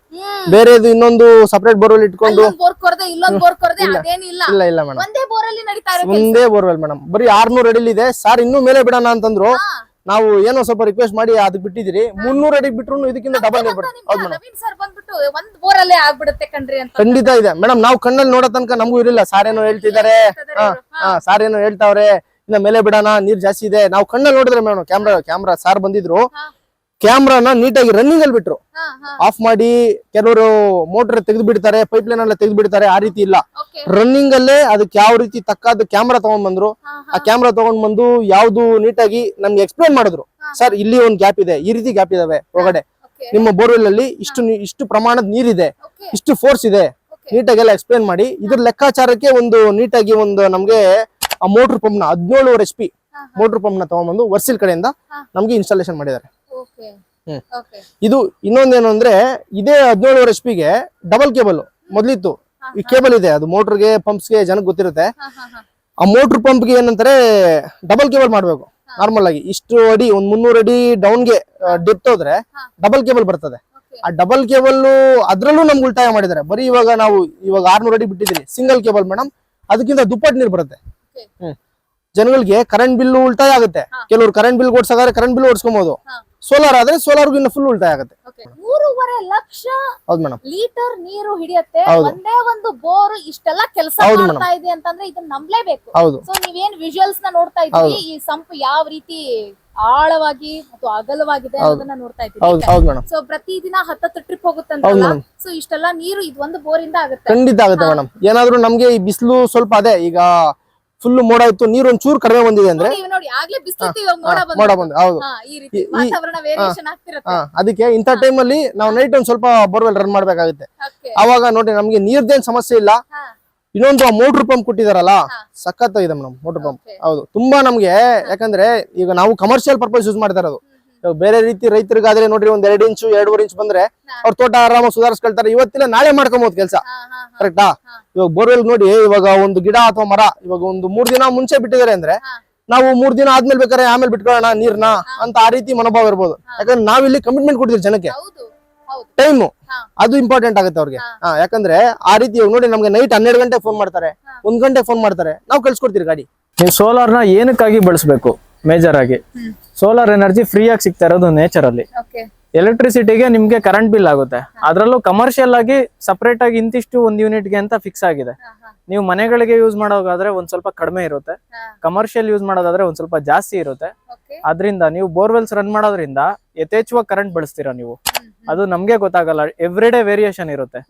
ಬೇರೆದು ಇನ್ನೊಂದು ಸಪರೇಟ್ ಬೋರ್ವೆಲ್ ಇಟ್ಕೊಂಡು ಅಲ್ಲೊಂದ್ ಬೋರ್ ಕೊರದೆ ಇಲ್ಲೊಂದ್ ಬೋರ್ ಕೊರದೆ ಅದೇನಿಲ್ಲ ಇಲ್ಲ. ಇಲ್ಲ ಮೇಡಮ್ ಒಂದೇ ಬೋರ್ ಅಲ್ಲಿ ನಡೀತಾ ಇರೋ ಕೆಲ್ಸ. ಒಂದೇ ಬೋರ್ವೆಲ್ ಮೇಡಮ್ ಬರೀ ಆರ್ನೂರ್ ಅಡಿಲಿ ಇದೆ. ಸರ್ ಇನ್ನೂ ಮೇಲೆ ಬಿಡೋಣ ಅಂತಂದ್ರು. ನಾವು ಏನೋ ಸ್ವಲ್ಪ ರಿಕ್ವೆಸ್ಟ್ ಮಾಡಿ ಅದಕ್ಕೆ ಬಿಟ್ಟಿದ್ರಿ ಮುನ್ನೂರ್ ಅಡಿಗೆ ಬಿಟ್ರು ಇದಕ್ಕಿಂತ ಡಬಲ್ ನೀರ್ ಬರುತ್ತೆ ಹೌದು ಮೇಡಮ್ ನವೀನ್ ಸರ್ ಬಂದ್ಬಿಟ್ಟು ಒಂದ್ ಬೋರ್ ಅಲ್ಲೇ ಆಗ್ಬಿಡುತ್ತೆ ಕಣ್ರಿ ಅಂತ. ಖಂಡಿತ ಇದೆ. ಮೇಡಮ್ ನಾವು ಕಣ್ಣಲ್ಲಿ ನೋಡೋ ತನಕ ನಮಗೂ ಇರಲಿಲ್ಲ. ಸಾರ್ ಏನೋ ಹೇಳ್ತಿದ್ದಾರೆ. ಹಾ ಹಾ. ಸಾರ್ ಏನೋ ಹೇಳ್ತಾವ್ರೆ. ಇನ್ನ ಮೇಲೆ ಬಿಡೋಣ ನೀರ್ ಜಾಸ್ತಿ ಇದೆ. ನಾವು ಕಣ್ಣಲ್ಲಿ ನೋಡಿದ್ರೆ ಮೇಡಮ್ ಕ್ಯಾಮ್ರಾ ಕ್ಯಾಮ್ರಾ ಸಾರ್ ಬಂದಿದ್ರು. ಕ್ಯಾಮ್ರಾನ ನೀಟಾಗಿ ರನ್ನಿಂಗ್ ಅಲ್ಲಿ ಬಿಟ್ರು. ಆಫ್ ಮಾಡಿ ಕೆಲವರು ಮೋಟರ್ ತೆಗೆದು ಬಿಡ್ತಾರೆ ಪೈಪ್ ಲೈನ್ ಎಲ್ಲ ತೆಗೆದು ಬಿಡ್ತಾರೆ ಆ ರೀತಿ ಇಲ್ಲ. ರನ್ನಿಂಗ್ ಅಲ್ಲೇ ಅದಕ್ಕೆ ಯಾವ ರೀತಿ ತಕ್ಕಾದ ಕ್ಯಾಮ್ರಾ ತಗೊಂಡ್ ಬಂದ್ರು. ಆ ಕ್ಯಾಮ್ರಾ ತಗೊಂಡ್ ಬಂದು ಯಾವ್ದು ನೀಟಾಗಿ ನಮ್ಗೆ ಎಕ್ಸ್ಪ್ಲೈನ್ ಮಾಡಿದ್ರು. ಸರ್ ಇಲ್ಲಿ ಒಂದ್ ಗ್ಯಾಪ್ ಇದೆ. ಈ ರೀತಿ ಗ್ಯಾಪ್ ಇದಾವೆ ಒಳಗಡೆ. ನಿಮ್ಮ ಬೋರ್ವೆಲ್ ಅಲ್ಲಿ ಇಷ್ಟು ಇಷ್ಟು ಪ್ರಮಾಣದ ನೀರಿದೆ ಇಷ್ಟು ಫೋರ್ಸ್ ಇದೆ. ನೀಟಾಗಿ ಎಲ್ಲ ಎಕ್ಸ್ಪ್ಲೇನ್ ಮಾಡಿ. ಇದ್ರ ಲೆಕ್ಕಾಚಾರಕ್ಕೆ ಒಂದು ನೀಟಾಗಿ ಒಂದು ನಮ್ಗೆ ಆ ಮೋಟರ್ ಪಂಪ್ನ ಹದಿನೇಳುವರೆ ಎಚ್ ಪಿ ಹಾ, ಹಾ. ಮೋಟರ್ ಪಂಪ್ನ ತಗೊಂಡ್ಬಂದು ವರ್ಸಿಲ್ ಕಡೆಯಿಂದ. ನಮ್ಗೆ ಇನ್ಸ್ಟಾಲೇಷನ್ ಮಾಡಿದ್ದಾರೆ. ಇದು ಇನ್ನೊಂದೇನು ಅಂದ್ರೆ ಇದೇ ಹದಿನೇಳುವರೆ ಎಚ್ ಪಿಗೆ ಡಬಲ್ ಕೇಬಲ್ ಮೊದ್ಲಿತ್ತು. ಈ ಕೇಬಲ್ ಇದೆ ಅದು ಮೋಟರ್ಗೆ ಪಂಪ್ಸ್ಗೆ ಜನಕ್ಕೆ ಗೊತ್ತಿರುತ್ತೆ. ಆ ಮೋಟರ್ ಪಂಪ್ಗೆ ಏನಂತಾರೆ ಡಬಲ್ ಕೇಬಲ್ ಮಾಡ್ಬೇಕು. ನಾರ್ಮಲ್ ಆಗಿ ಇಷ್ಟು ಅಡಿ ಒಂದ್ ಮುನ್ನೂರು ಅಡಿ ಡೌನ್ಗೆ ಡೆಪ್ತ್ ಹೋದ್ರೆ. ಡಬಲ್ ಕೇಬಲ್ ಬರ್ತದೆ. ಆ ಡಬಲ್ ಕೇಬಲ್ ಅದ್ರಲ್ಲೂ ನಮ್ಗೆ ಉಳಿತಾಯ ಮಾಡಿದ್ದಾರೆ. ಬರೀ ಇವಾಗ ನಾವು ಇವಾಗ ಆರ್ನೂರು ಅಡಿ ಬಿಟ್ಟಿದ್ದೀವಿ ಸಿಂಗಲ್ ಕೇಬಲ್ ಮೇಡಮ್ ಅದಕ್ಕಿಂತ ದುಪ್ಪಟ್ಟು ನೀರು ಬರುತ್ತೆ. ಜನಗಳಿಗೆ ಕರೆಂಟ್ ಬಿಲ್ ಉಳಿತಾಯ ಆಗುತ್ತೆ. ಕೆಲವರು ಕರೆಂಟ್ ಬಿಲ್ ಓಡಿಸಾದ್ರೆ ಕರೆಂಟ್ ಬಿಲ್ ಓಡಿಸ್ಕೊಬಹುದು ಸೋಲಾರ್ ಆದ್ರೆ ಸೋಲಾರ್ ಇನ್ನು ಫುಲ್ ಉಳಿತಾಯ ಆಗುತ್ತೆ. ಮೂರುವರೆ ಲಕ್ಷ ಹೌದು ಮೇಡಮ್ ಲೀಟರ್ ನೀರು ಹಿಡಿಯುತ್ತೆ. ಒಂದೇ ಒಂದು ಬೋರ್ ಇಷ್ಟೆಲ್ಲ ಕೆಲಸ ಮಾಡ್ತಾ ಇದೆ ಅಂತಂದ್ರೆ ಇದನ್ನ ನಂಬಲೇಬೇಕು. ಹೌದು. ಸೊ ನೀವೇನ್ ವಿಜುವಲ್ಸ್ನ ನೋಡ್ತಾ ಇದ್ದೀವಿ ಈ ಸಂಪ್ ಯಾವ ರೀತಿ ಆಳವಾಗಿ ಮತ್ತು ಅಗಲವಾಗಿದೆ ಅದನ್ನ ನೋಡ್ತಾ ಇದ್ದೀವಿ ಸೊ ಪ್ರತಿದಿನ ಹತ್ತತ್ತು ಟ್ರಿಪ್ ಹೋಗುತ್ತೆ ಹೋಗುತ್ತಂತಲ್ಲ ಸೊ ಇಷ್ಟೆಲ್ಲ ನೀರು ಇದು ಒಂದು ಬೋರಿಂದ ಆಗುತ್ತೆ. ಖಂಡಿತ ಆಗುತ್ತೆ ಮೇಡಮ್ ಏನಾದ್ರೂ ನಮ್ಗೆ ಈ ಬಿಸಿಲು ಸ್ವಲ್ಪ ಅದೇ. ಈಗ ಫುಲ್ ಮೋಡ ಇತ್ತು ನೀರು ಒಂಚೂರು ಕಡಿಮೆ ಬಂದಿದೆ ಅಂದ್ರೆ ಮೋಡ ಬಂದ್ರೆ ಬಂದು. ಹೌದು. ಅದಕ್ಕೆ ಇಂಥ ಟೈಮ್ ಅಲ್ಲಿ ನಾವು ನೈಟ್ ಒಂದ್ ಸ್ವಲ್ಪ ಬೋರ್ವೆಲ್ ರನ್ ಮಾಡ್ಬೇಕಾಗುತ್ತೆ. ಅವಾಗ ನೋಡಿ ನಮ್ಗೆ ನೀರ್ದೇನ್ ಸಮಸ್ಯೆ ಇಲ್ಲ. ಇನ್ನೊಂದು ಮೋಟ್ರ್ ಪಂಪ್ ಕೊಟ್ಟಿದಾರಲ್ಲ ಸಖತ್ ಸಖತ್ತಾಗಿದೆ ಮೇಡಮ್ ಮೋಟರ್ ಪಂಪ್ ಹೌದು ತುಂಬಾ ನಮ್ಗೆ ಯಾಕಂದ್ರೆ ಈಗ ನಾವು ಕಮರ್ಷಿಯಲ್ ಪರ್ಪಸ್ ಯೂಸ್ ಮಾಡ್ತಾ ಇರೋದು. ಇವಾಗ ಬೇರೆ ರೀತಿ ರೈತರಿಗಾದ್ರೆ ನೋಡ್ರಿ ಒಂದ್ ಎರಡ್ ಇಂಚು ಎರಡೂವರೆ ಇಂಚ್ ಬಂದ್ರೆ. ಅವ್ರ ತೋಟ ಆರಾಮ ಸುಧಾರಿಸ್ಕೊಳ್ತಾರೆ. ಇವತ್ತಿಲ್ಲ ನಾಳೆ ಮಾಡ್ಕೊಬಹುದು ಕೆಲಸ. ಹಾ, ಹಾ, ಹಾ. ಕರೆಕ್ಟಾ. ಇವಾಗ ಬೋರ್ವೆಲ್ ನೋಡಿ ಇವಾಗ ಒಂದು ಗಿಡ ಅಥವಾ ಮರ ಇವಾಗ ಒಂದು ಮೂರ್ ದಿನ ಮುಂಚೆ ಬಿಟ್ಟಿದ್ದಾರೆ ಅಂದ್ರೆ ನಾವು ಮೂರ್ ದಿನ ಆದ್ಮೇಲೆ ಬೇಕಾದ್ರೆ ಆಮೇಲೆ ಬಿಟ್ಕೊಳ್ಳೋಣ ನೀರ್ನ ಅಂತ ಆ ರೀತಿ ಮನೋಭಾವ ಇರ್ಬೋದು. ಯಾಕಂದ್ರೆ ನಾವಿಲ್ಲಿ ಕಮಿಟ್ಮೆಂಟ್ ಕೊಡ್ತೀವಿ ಜನಕ್ಕೆ. ಟೈಮ್ ಹೌದು. ಟೈಮು ಅದು ಇಂಪಾರ್ಟೆಂಟ್ ಆಗುತ್ತೆ ಅವ್ರಿಗೆ. ಯಾಕಂದ್ರೆ ಆ ರೀತಿ ಇವಾಗ ನೋಡಿ ನಮ್ಗೆ ನೈಟ್ ಹನ್ನೆರಡು ಗಂಟೆ ಫೋನ್ ಮಾಡ್ತಾರೆ. ಒಂದ್ ಗಂಟೆ ಫೋನ್ ಮಾಡ್ತಾರೆ. ನಾವು ಕಳ್ಸ್ಕೊಡ್ತೀವಿ ಗಾಡಿ. ಸೋಲಾರ್ನ ಏನಕ್ಕಾಗಿ ಬಳಸಬೇಕು? ಮೇಜರ್ ಆಗಿ. ಸೋಲಾರ್ ಎನರ್ಜಿ ಫ್ರೀ ಆಗಿ ಸಿಗ್ತಾ ಇರೋದು ನೇಚರ್ ಅಲ್ಲಿ. ಎಲೆಕ್ಟ್ರಿಸಿಟಿಗೆ ನಿಮ್ಗೆ ಕರೆಂಟ್ ಬಿಲ್ ಆಗುತ್ತೆ. ಅದರಲ್ಲೂ ಕಮರ್ಷಿಯಲ್ ಆಗಿ ಸಪರೇಟ್ ಆಗಿ ಇಂತಿಷ್ಟು ಒಂದು ಯೂನಿಟ್ಗೆ ಅಂತ ಫಿಕ್ಸ್ ಆಗಿದೆ. ನೀವು ಮನೆಗಳಿಗೆ ಯೂಸ್ ಮಾಡೋದಾದ್ರೆ ಒಂದ್ ಸ್ವಲ್ಪ ಕಡಿಮೆ ಇರುತ್ತೆ. ಕಮರ್ಷಿಯಲ್ ಯೂಸ್ ಮಾಡೋದಾದ್ರೆ ಒಂದ್ ಸ್ವಲ್ಪ ಜಾಸ್ತಿ ಇರುತ್ತೆ. ಅದರಿಂದ ನೀವು ಬೋರ್ವೆಲ್ಸ್ ರನ್ ಮಾಡೋದ್ರಿಂದ ಯಥೇಚ್ಛವಾಗಿ ಕರೆಂಟ್ ಬಳಸ್ತೀರಾ ನೀವು? ಅದು ನಮ್ಗೆ ಗೊತ್ತಾಗಲ್ಲ. ಎವ್ರಿ ಡೇ ವೇರಿಯೇಷನ್ ಇರುತ್ತೆ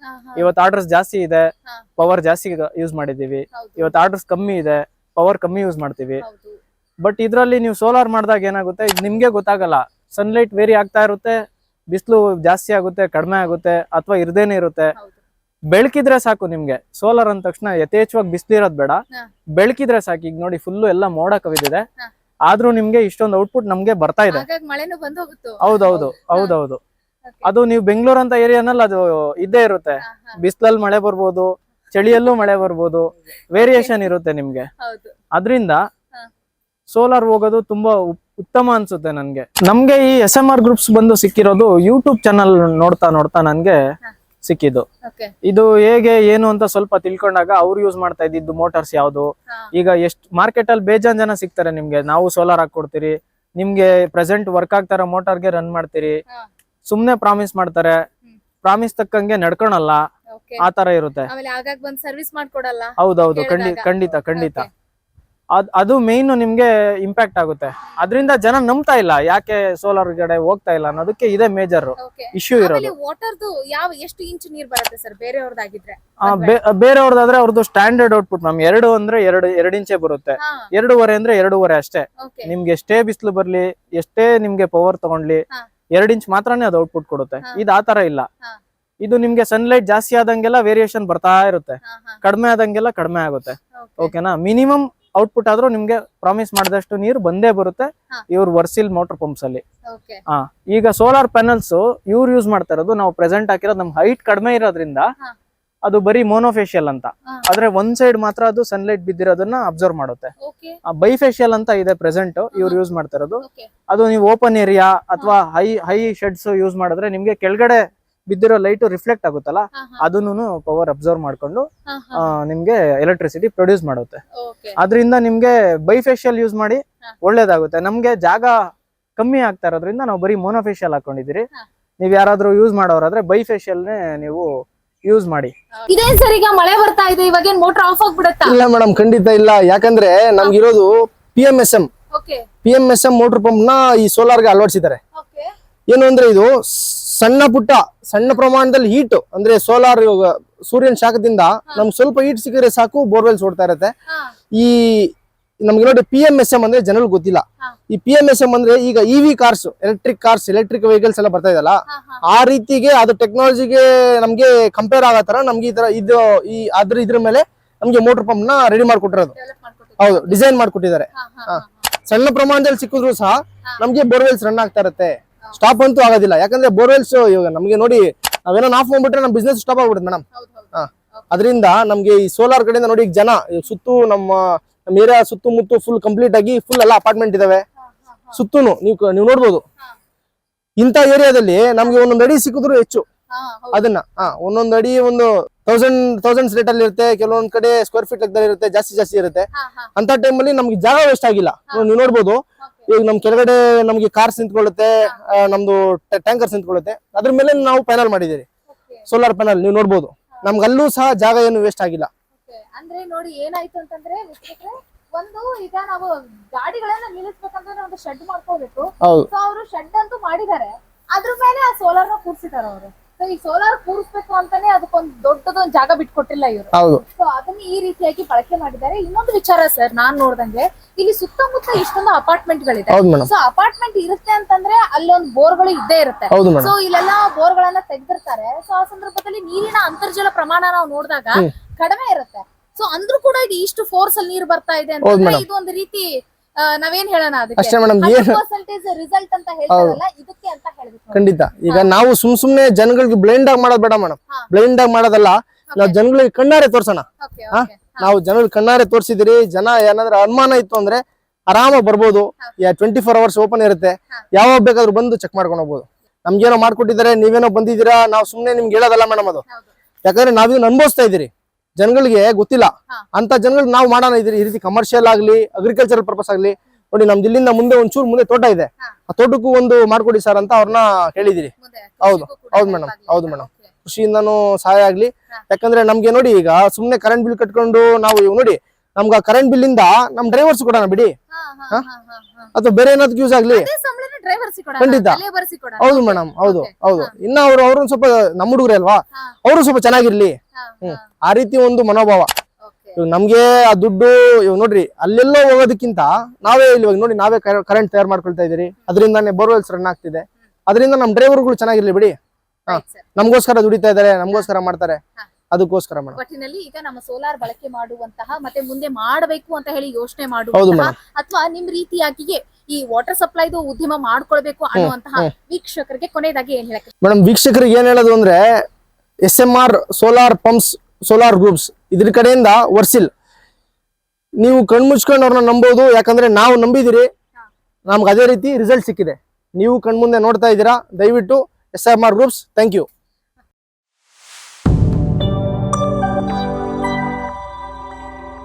ಇವತ್ತು ಆರ್ಡರ್ಸ್ ಜಾಸ್ತಿ ಇದೆ. ಪವರ್ ಜಾಸ್ತಿ ಯೂಸ್ ಮಾಡಿದೀವಿ ಇವತ್ತು ಆರ್ಡರ್ಸ್ ಕಮ್ಮಿ ಇದೆ. ಪವರ್ ಕಮ್ಮಿ ಯೂಸ್ ಮಾಡ್ತೀವಿ. ಬಟ್ ಇದ್ರಲ್ಲಿ ನೀವು ಸೋಲಾರ್ ಮಾಡಿದಾಗ ಏನಾಗುತ್ತೆ? ಇದು ನಿಮ್ಗೆ ಗೊತ್ತಾಗಲ್ಲ. ಸನ್ಲೈಟ್ ವೇರಿ ಆಗ್ತಾ ಇರುತ್ತೆ ಬಿಸಿಲು ಜಾಸ್ತಿ ಆಗುತ್ತೆ ಕಡಿಮೆ ಆಗುತ್ತೆ ಅಥವಾ ಇರ್ದೇನೆ ಇರುತ್ತೆ. ಬೆಳಕಿದ್ರೆ ಸಾಕು ನಿಮ್ಗೆ. ಸೋಲಾರ್ ಅಂದ ತಕ್ಷಣ ಯಥೇಚ್ಛವಾಗಿ ಬಿಸಿಲಿರೋದ್ ಬೇಡ. ಬೆಳಕಿದ್ರೆ ಸಾಕು. ಈಗ ನೋಡಿ ಫುಲ್ಲು ಎಲ್ಲ ಮೋಡ ಕವಿದಿದೆ. ಆದ್ರೂ ನಿಮ್ಗೆ ಇಷ್ಟೊಂದು ಔಟ್ಪುಟ್ ನಮ್ಗೆ ಬರ್ತಾ ಇದೆ. ಹೌದೌದು ಹೌದೌದು. ಅದು ನೀವು ಬೆಂಗಳೂರು ಅಂತ ಏರಿಯಾನಲ್ಲಿ ಅದು ಇದ್ದೇ ಇರುತ್ತೆ. ಬಿಸಿಲಲ್ಲಿ ಮಳೆ ಬರ್ಬೋದು ಚಳಿಯಲ್ಲೂ ಮಳೆ ಬರ್ಬೋದು ವೇರಿಯೇಷನ್ ಇರುತ್ತೆ ನಿಮ್ಗೆ. ಅದರಿಂದ. ಸೋಲಾರ್ ಹೋಗೋದು ತುಂಬಾ ಉತ್ತಮ ಅನ್ಸುತ್ತೆ ನನ್ಗೆ. ನಮ್ಗೆ ಈ ಎಸ್ ಎಂ ಆರ್ ಗ್ರೂಪ್ಸ್ ಬಂದು ಸಿಕ್ಕಿರೋದು ಯೂಟ್ಯೂಬ್ ಚಾನಲ್ ನೋಡ್ತಾ ನೋಡ್ತಾ ನನ್ಗೆ. ಸಿಕ್ಕಿದ್ದು. ಇದು ಹೇಗೆ ಏನು ಅಂತ ಸ್ವಲ್ಪ ತಿಳ್ಕೊಂಡಾಗ ಅವ್ರು ಯೂಸ್ ಮಾಡ್ತಾ ಇದ್ದಿದ್ದು ಮೋಟಾರ್ಸ್ ಯಾವ್ದು. ಈಗ ಎಷ್ಟು ಮಾರ್ಕೆಟ್ ಅಲ್ಲಿ ಬೇಜಾನ್ ಜನ ಸಿಗ್ತಾರೆ ನಿಮ್ಗೆ. ನಾವು ಸೋಲಾರ್ ಹಾಕೊಡ್ತೀರಿ ನಿಮ್ಗೆ ಪ್ರೆಸೆಂಟ್ ವರ್ಕ್ ಆಗ್ತಾರ ಮೋಟಾರ್ಗೆ ರನ್ ಮಾಡ್ತೀರಿ. ಸುಮ್ನೆ ಪ್ರಾಮಿಸ್ ಮಾಡ್ತಾರೆ. ಪ್ರಾಮಿಸ್ ತಕ್ಕಂಗೆ ನಡ್ಕೊಳಲ್ಲ. ಆ ತರ ಇರುತ್ತೆ. ಹೌದೌದು. ಖಂಡಿತ ಖಂಡಿತ. ಅದ್ ಅದು ಮೇನ್ ನಿಮ್ಗೆ ಇಂಪ್ಯಾಕ್ಟ್ ಆಗುತ್ತೆ. ಅದರಿಂದ ಜನ ನಂಬ್ತಾ ಇಲ್ಲ ಯಾಕೆ ಸೋಲಾರ್ ಕಡೆ ಹೋಗ್ತಾ ಇಲ್ಲ ಅನ್ನೋದಕ್ಕೆ ಇದೇ ಮೇಜರ್ ಇಶ್ಯೂ ಇರೋದು. ವಾಟರ್ದು ಯಾವ ಎಷ್ಟು ಇಂಚ್ ನೀರ್ ಬರುತ್ತೆ ಸರ್ ಬೇರೆಯವ್ರದ್ದಾಗಿದ್ರೆ? ಆ, ಬೇ- ಬೇರೆಯವ್ರದ್ದಾದ್ರೆ ಅವ್ರದ್ದು ಸ್ಟ್ಯಾಂಡರ್ಡ್ ಔಟ್ಪುಟ್ ನಮ್ ಎರಡು ಅಂದ್ರೆ ಎರಡು ಎರಡು ಇಂಚೆ ಬರುತ್ತೆ. ಎರಡೂವರೆ ಅಂದ್ರೆ ಎರಡೂವರೆ ಅಷ್ಟೇ. ನಿಮ್ಗೆ ಎಷ್ಟೇ ಬಿಸಿಲು ಬರ್ಲಿ ಎಷ್ಟೇ ನಿಮ್ಗೆ ಪವರ್ ತಗೊಂಡ್ಲಿ. ಎರಡ್ ಇಂಚ್ ಮಾತ್ರನೇ ಅದು ಔಟ್ಪುಟ್ ಕೊಡುತ್ತೆ. ಇದು ಆತರ ಇಲ್ಲ. ಇದು ನಿಮ್ಗೆ ಸನ್ಲೈಟ್ ಜಾಸ್ತಿ ಆದಂಗೆಲ್ಲ ವೇರಿಯೇಷನ್ ಬರ್ತಾ ಇರುತ್ತೆ. ಕಡಿಮೆ ಆದಂಗೆಲ್ಲ ಕಡಿಮೆ ಆಗುತ್ತೆ. ಓಕೆನಾ ಮಿನಿಮಮ್ ಔಟ್ಪುಟ್ ಆದ್ರೂ ನಿಮ್ಗೆ ಪ್ರಾಮಿಸ್ ಮಾಡಿದಷ್ಟು ನೀರು ಬಂದೇ ಬರುತ್ತೆ. ಇವ್ರ ವರ್ಸಿಲ್ ಮೋಟರ್ ಪಂಪ್ಸ್ ಅಲ್ಲಿ. ಹಾ ಈಗ ಸೋಲಾರ್ ಪ್ಯಾನಲ್ಸ್ ಇವ್ರು ಯೂಸ್ ಮಾಡ್ತಾ ಇರೋದು ನಾವು ಪ್ರೆಸೆಂಟ್ ಹಾಕಿರೋದು ನಮ್ ಹೈಟ್ ಕಡಿಮೆ ಇರೋದ್ರಿಂದ ಅದು ಬರೀ ಮೋನೋಫೇಶಿಯಲ್ ಅಂತ. ಆದ್ರೆ ಒಂದ್ ಸೈಡ್ ಮಾತ್ರ ಅದು ಸನ್ಲೈಟ್ ಬಿದ್ದಿರೋದನ್ನ ಅಬ್ಸರ್ವ್ ಮಾಡುತ್ತೆ. ಬೈಫೇಶಿಯಲ್ ಅಂತ ಇದೆ ಪ್ರೆಸೆಂಟ್ ಇವ್ರು ಯೂಸ್ ಮಾಡ್ತಾ ಇರೋದು. ಅದು ನೀವು ಓಪನ್ ಏರಿಯಾ ಅಥವಾ ಹೈ ಹೈ ಶೆಡ್ಸ್ ಯೂಸ್ ಮಾಡಿದ್ರೆ ನಿಮ್ಗೆ ಕೆಳಗಡೆ ಬಿದ್ದಿರೋ ಲೈಟ್ ರಿಫ್ಲೆಕ್ಟ್ ಆಗುತ್ತಲ್ಲ ಅದನ್ನು ಪವರ್ ಅಬ್ಸರ್ವ್ ಮಾಡ್ಕೊಂಡು ನಿಮ್ಗೆ ಎಲೆಕ್ಟ್ರಿಸಿಟಿ ಪ್ರೊಡ್ಯೂಸ್ ಮಾಡುತ್ತೆ. ಓಕೆ ಅದರಿಂದ ನಿಮ್ಗೆ ಬೈಫೇಶಿಯಲ್ ಯೂಸ್ ಮಾಡಿ. ಒಳ್ಳೇದಾಗುತ್ತೆ. ನಮ್ಗೆ ಜಾಗ ಕಮ್ಮಿ ಆಗ್ತಾ ಇರೋದ್ರಿಂದ ನಾವು ಬರೀ ಮೋನೋಫೇಶಿಯಲ್ ಹಾಕೊಂಡಿದ್ದೀರಿ. ನೀವು ನೀವ್ ಯಾರಾದ್ರೂ ಯೂಸ್ ಮಾಡೋರಾದ್ರೆ ಬೈಫೇಶಿಯಲ್ನೇ ನೀವು ಯೂಸ್ ಮಾಡಿ. ಇದೇನ್ ಸರ್ ಈಗ ಮಳೆ ಬರ್ತಾ ಇದೆ ಇವಾಗ ಏನ್ ಮೋಟರ್ ಆಫ್ ಆಗ್ಬಿಡುತ್ತೆ? ಇಲ್ಲ ಮೇಡಮ್ ಖಂಡಿತ ಇಲ್ಲ. ಯಾಕಂದ್ರೆ ನಮ್ಗಿರೋದು P M S M okay P M S M motor ಪಂಪ್ನ ಈ ಸೋಲಾರ್ಗೆ ಅಳವಡಿಸಿದ್ದಾರೆ. ಓಕೆ ಏನು ಅಂದ್ರೆ ಇದು ಸಣ್ಣ ಪುಟ್ಟ ಸಣ್ಣ ಪ್ರಮಾಣದಲ್ಲಿ ಹೀಟ್ ಅಂದ್ರೆ ಸೋಲಾರ್ ಸೂರ್ಯನ ಶಾಖದಿಂದ ನಮ್ಗೆ ಸ್ವಲ್ಪ ಹೀಟ್ ಸಿಕ್ಕಿದ್ರೆ ಸಾಕು ಬೋರ್ವೆಲ್ಸ್ ಓಡ್ತಾ ಇರುತ್ತೆ. ಈ ನಮ್ಗೆ ನೋಡಿ ಪಿ ಎಂ ಎಸ್ ಎಂ ಅಂದ್ರೆ ಜನರಿಗೆ ಗೊತ್ತಿಲ್ಲ. ಈ ಪಿ ಎಂ ಎಸ್ ಎಂ ಅಂದ್ರೆ ಈಗ E V cars electric cars electric vehicles ಎಲ್ಲ ಬರ್ತಾ ಇದಲ್ಲ ಆ ರೀತಿಗೆ ಅದು ಟೆಕ್ನಾಲಜಿಗೆ ನಮ್ಗೆ ಕಂಪೇರ್ ಆಗೋ ತರ ನಮ್ಗೆ ಈ ತರ ಇದು ಈ ಅದ್ರ ಇದ್ರ ಮೇಲೆ ನಮ್ಗೆ ಮೋಟರ್ ಪಂಪ್ನ ರೆಡಿ ಮಾಡ್ಕೊಟ್ಟಿರೋದು. ಹೌದು ಡಿಸೈನ್ ಮಾಡ್ಕೊಟ್ಟಿದ್ದಾರೆ. ಸಣ್ಣ ಪ್ರಮಾಣದಲ್ಲಿ ಸಿಕ್ಕಿದ್ರು ಸಹ. ನಮ್ಗೆ ಬೋರ್ವೆಲ್ಸ್ ರನ್ ಆಗ್ತಾ ಇರುತ್ತೆ. ಸ್ಟಾಪ್ ಅಂತೂ ಆಗೋದಿಲ್ಲ. ಯಾಕಂದ್ರೆ ಬೋರ್ವೆಲ್ಸ್ ಇವಾಗ ನಮಗೆ ನೋಡಿ ನಾವೇನೋ ಆಫ್ ಮಾಡ್ಬಿಟ್ರೆ ನಮ್ಮ ಬಿಸ್ನೆಸ್ ಸ್ಟಾಪ್ ಆಗ್ಬಿಡುತ್ತೆ ಮೇಡಮ್ ಹಾ. ಅದರಿಂದ ನಮಗೆ ಈ ಸೋಲಾರ್ ಕಡೆಯಿಂದ ನೋಡಿ ಈಗ ಜನ ಸುತ್ತು ನಮ್ಮ ನಮ್ಮ ಏರಿಯಾ ಸುತ್ತಮುತ್ತ ಫುಲ್ ಕಂಪ್ಲೀಟ್ ಆಗಿ ಫುಲ್ ಎಲ್ಲ ಅಪಾರ್ಟ್ಮೆಂಟ್ ಇದಾವೆ. ಸುತ್ತೂನು ನೀವು ನೀವು ನೋಡ್ಬೋದು. ಇಂಥ ಏರಿಯಾದಲ್ಲಿ ನಮ್ಗೆ ಒಂದೊಂದು ಅಡಿ ಸಿಕ್ಕಿದ್ರು ಹೆಚ್ಚು. ಅದನ್ನ ಹಾ ಒಂದೊಂದು ಅಡಿ ಒಂದು ತೌಸಂಡ್ ತೌಸಂಡ್ಸ್ ರೇಟ್ ಅಲ್ಲಿ ಇರುತ್ತೆ ಕೆಲವೊಂದ್ ಕಡೆ ಸ್ಕ್ವೇರ್ ಫೀಟ್ ಲೆಕ್ಕದಲ್ಲಿ ಇರುತ್ತೆ ಜಾಸ್ತಿ ಜಾಸ್ತಿ ಇರುತ್ತೆ. ಅಂತ ಟೈಮ್ ಅಲ್ಲಿ ನಮ್ಗೆ ಜಾಗ ವೇಸ್ಟ್ ಆಗಿಲ್ಲ. ನೀವು ನೋಡ್ಬೋದು. ಈಗ ನಮ್ ಕೆಳಗಡೆ ನಮ್ಗೆ ಕಾರ್ಸ್ ನಿಂತ್ಕೊಳ್ಳುತ್ತೆ ನಮ್ದು ಟ್ಯಾಂಕರ್ ನಿಂತ್ಕೊಳ್ಳುತ್ತೆ. ಅದ್ರ ಮೇಲೆ ನಾವು ಪ್ಯಾನಲ್ ಮಾಡಿದ್ದೀರಿ. ಸೋಲಾರ್ ಪ್ಯಾನಲ್ ನೀವು ನೋಡ್ಬೋದು. ನಮ್ಗೆ ಅಲ್ಲೂ ಸಹ ಜಾಗ ಏನು ವೇಸ್ಟ್ ಆಗಿಲ್ಲ. ಅಂದ್ರೆ ನೋಡಿ ಏನಾಯ್ತು ಅಂತಂದ್ರೆ ಒಂದು ಈಗ ನಾವು ಗಾಡಿಗಳನ್ನ ನಿಲ್ಲಿಸ್ಬೇಕಂದ್ರೆ ಒಂದು ಶೆಡ್ ಮಾಡ್ಕೋಬೇಕು. ಅವರು ಶೆಡ್ ಅಂತೂ ಮಾಡಿದ್ದಾರೆ. ಅದ್ರ ಮೇಲೆ ಆ ಸೋಲಾರ್ನ ಕೂರಿಸಿದಾರೆ ಅವರು. ಈ ಸೋಲಾರ್ ಕೂರಿಸ್ಬೇಕು ಅಂತಾನೆ ಅದಕ್ಕೊಂದು ದೊಡ್ಡದೊಂದು ಜಾಗ ಬಿಟ್ಕೊಟ್ಟಿಲ್ಲ ಇವರು. ಹೌದು. ಸೊ ಅದನ್ನ ಈ ರೀತಿಯಾಗಿ ಬಳಕೆ ಮಾಡಿದ್ದಾರೆ. ಇನ್ನೊಂದು ವಿಚಾರ ಸರ್ ನಾನ್ ನೋಡ್ದಂಗೆ ಇಲ್ಲಿ ಸುತ್ತಮುತ್ತ ಇಷ್ಟೊಂದು ಅಪಾರ್ಟ್ಮೆಂಟ್ ಗಳಿದೆ ಸೊ ಅಪಾರ್ಟ್ಮೆಂಟ್ ಇರುತ್ತೆ ಅಂತಂದ್ರೆ ಅಲ್ಲೊಂದು ಬೋರ್ಗಳು ಇದ್ದೇ ಇರುತ್ತೆ. ಹೌದು ಮೇಡಮ್. ಸೊ ಇಲ್ಲೆಲ್ಲ ಬೋರ್ಗಳನ್ನ ತೆಗೆದಿರ್ತಾರೆ. ಸೊ ಆ ಸಂದರ್ಭದಲ್ಲಿ ನೀರಿನ ಅಂತರ್ಜಲ ಪ್ರಮಾಣ ನಾವು ನೋಡಿದಾಗ. ಕಡಿಮೆ ಇರುತ್ತೆ. ಸೊ ಅಂದ್ರೂ ಕೂಡ ಇದು ಇಷ್ಟು ಫೋರ್ಸ್ ಅಲ್ಲಿ ನೀರು ಬರ್ತಾ ಇದೆ ಹೌದು ಅಂತಂದ್ರೆ madam. ಇದು ಒಂದು ರೀತಿ ನಾವೇನ್ ಹೇಳೋಣ ಅಷ್ಟೇ ಮೇಡಮ್ ಏನ್ ರಿಸಲ್ಟ್ ಅಂತ ಹೇಳ್ತಾರಲ್ಲ ಇದಕ್ಕೆ ಅಂತ ಹೇಳ್ಬೇಕು. ಖಂಡಿತ. ಈಗ ನಾವು ಸುಮ್ ಸುಮ್ನೆ ಜನಗಳಿಗೆ ಬ್ಲೈಂಡ್ ಆಗಿ ಮಾಡೋದ್ ಬೇಡ ಮೇಡಮ್ ಬ್ಲೈಂಡ್ ಆಗಿ ಮಾಡೋದಲ್ಲ ನಾವು ಜನಗಳಿಗೆ ಕಣ್ಣಾರೆ ತೋರ್ಸೋಣ. ನಾವು ಜನಗಳಿಗೆ ಕಣ್ಣಾರೆ ತೋರಿಸಿದಿರಿ ಜನ ಏನಾದ್ರೂ ಅನುಮಾನ ಇತ್ತು ಅಂದ್ರೆ ಆರಾಮಾಗಿ ಬರ್ಬೋದು. ಟ್ವೆಂಟಿ ಫೋರ್ ಅವರ್ಸ್ ಓಪನ್ ಇರುತ್ತೆ. ಯಾವಾಗ ಬೇಕಾದ್ರೂ ಬಂದು ಚೆಕ್ ಮಾಡ್ಕೊಂಡು ಹೋಗ್ಬೋದು. ನಮ್ಗೇನೋ ಮಾಡ್ಕೊಟ್ಟಿದ್ದಾರೆ ನೀವೇನೋ ಬಂದಿದ್ದೀರಾ ನಾವು ಸುಮ್ನೆ ನಿಮ್ಗೆ ಹೇಳೋದಲ್ಲ ಮೇಡಮ್ ಅದು. ಯಾಕಂದ್ರೆ ನಾವಿದನ್ನ ಅನುಭವಿಸ್ತಾ ಇದೀರಿ ಜನಗಳಿಗೆ ಗೊತ್ತಿಲ್ಲ. ಅಂತ ಜನಗಳು ನಾವು ಮಾಡೋಣ ಇದ್ರಿ ಈ ರೀತಿ ಕಮರ್ಷಿಯಲ್ ಆಗ್ಲಿ ಅಗ್ರಿಕಲ್ಚರಲ್ ಪರ್ಪಸ್ ಆಗ್ಲಿ ನೋಡಿ ನಮ್ದು ಇಲ್ಲಿಂದ ಮುಂದೆ ಒಂಚೂರು ಮುಂದೆ ತೋಟ ಇದೆ. ಆ ತೋಟಕ್ಕೂ ಒಂದು ಮಾಡ್ಕೊಡಿ ಸರ್ ಅಂತ ಅವ್ರನ್ನ ಹೇಳಿದಿರಿ ಹೌದು, ಹೌದು ಮೇಡಮ್ ಹೌದು ಮೇಡಮ್ ಕೃಷಿಯಿಂದನೂ. ಸಹಾಯ ಆಗ್ಲಿ. ಯಾಕಂದ್ರೆ ನಮ್ಗೆ ನೋಡಿ ಈಗ ಸುಮ್ನೆ ಕರೆಂಟ್ ಬಿಲ್ ಕಟ್ಕೊಂಡು ನಾವು ಇವ್ ನೋಡಿ ನಮ್ಗೆ ಕರೆಂಟ್ ಬಿಲ್ ಇಂದ ನಮ್ ಡ್ರೈವರ್ಸ್ ಕೊಡೋಣ ಬಿಡಿ. ಅಥವಾ ಬೇರೆ ಏನಾದ್ರು ಯೂಸ್ ಆಗ್ಲಿ. ಖಂಡಿತ. ಹೌದು. ಮೇಡಮ್ ಹೌದು ಹೌದು. ಇನ್ನ ಅವ್ರು ಅವ್ರ ಸ್ವಲ್ಪ ನಮ್ಮ ಹುಡುಗರೇ ಅಲ್ವಾ? ಅವರು ಸ್ವಲ್ಪ ಚೆನ್ನಾಗಿರ್ಲಿ. ಹ್ಮ್. ಆ ರೀತಿ ಒಂದು ಮನೋಭಾವ. ನಮ್ಗೆ ಆ ದುಡ್ಡು ಇವ್ ನೋಡ್ರಿ ಅಲ್ಲೆಲ್ಲೋ ಹೋಗೋದಕ್ಕಿಂತ ನಾವೇ ಇಲ್ಲಿ ನೋಡಿ ನಾವೇ ಕರೆಂಟ್ ತಯಾರು ಮಾಡ್ಕೊಳ್ತಾ ಇದೀರಿ ಅದರಿಂದಾನೇ ಬೋರ್ವೆಲ್ಸ್ ರನ್ ಆಗ್ತಿದೆ. ಅದರಿಂದ ನಮ್ ಡ್ರೈವರ್ಗಳು ಚೆನ್ನಾಗಿರ್ಲಿ ಬಿಡಿ. ಹಾ. ನಮ್ಗೋಸ್ಕರ ದುಡಿತಾ ಇದಾರೆ ನಮಗೋಸ್ಕರ ಮಾಡ್ತಾರೆ. ಅದಕ್ಕೋಸ್ಕರ ಮೇಡಮ್. ಒಟ್ಟಿನಲ್ಲಿ ಈಗ ನಮ್ಮ ಸೋಲಾರ್ ಬಳಕೆ ಮಾಡುವಂತಹ ಮತ್ತೆ ಮುಂದೆ ಮಾಡಬೇಕು ಅಂತ ಹೇಳಿ ಯೋಚನೆ ಮಾಡುವುದು ಮಾಡುವಂತಹ ಅಥವಾ ನಿಮ್ ರೀತಿಯಾಗಿಯೇ ಈ ವಾಟರ್ ಸಪ್ಲೈದು ಉದ್ಯಮ ಮಾಡ್ಕೊಳ್ಬೇಕು ಅನ್ನುವಂತಹ. ವೀಕ್ಷಕರಿಗೆ ಕೊನೆಯದಾಗಿ ಏನ್ ಹೇಳಕ್ಕೆ ಮೇಡಮ್ ವೀಕ್ಷಕರಿಗೆ ಏನ್ ಹೇಳೋದು ಅಂದ್ರೆ S M R solar pumps solar groups ಇದ್ರ ಕಡೆಯಿಂದ ವರ್ಸಿಲ್ ನೀವು ಕಣ್ಮುಚ್ಕೊಂಡು ಅವ್ರನ್ನ ನಂಬೋದು ಯಾಕಂದ್ರೆ ನಾವು ನಂಬಿದಿರಿ. ನಮ್ಗೆ ಅದೇ ರೀತಿ ರಿಸಲ್ಟ್ ಸಿಕ್ಕಿದೆ. ನೀವು ಕಣ್ಮುಂದೆ ನೋಡ್ತಾ ಇದ್ದೀರಾ ದಯವಿಟ್ಟು S M R groups thank you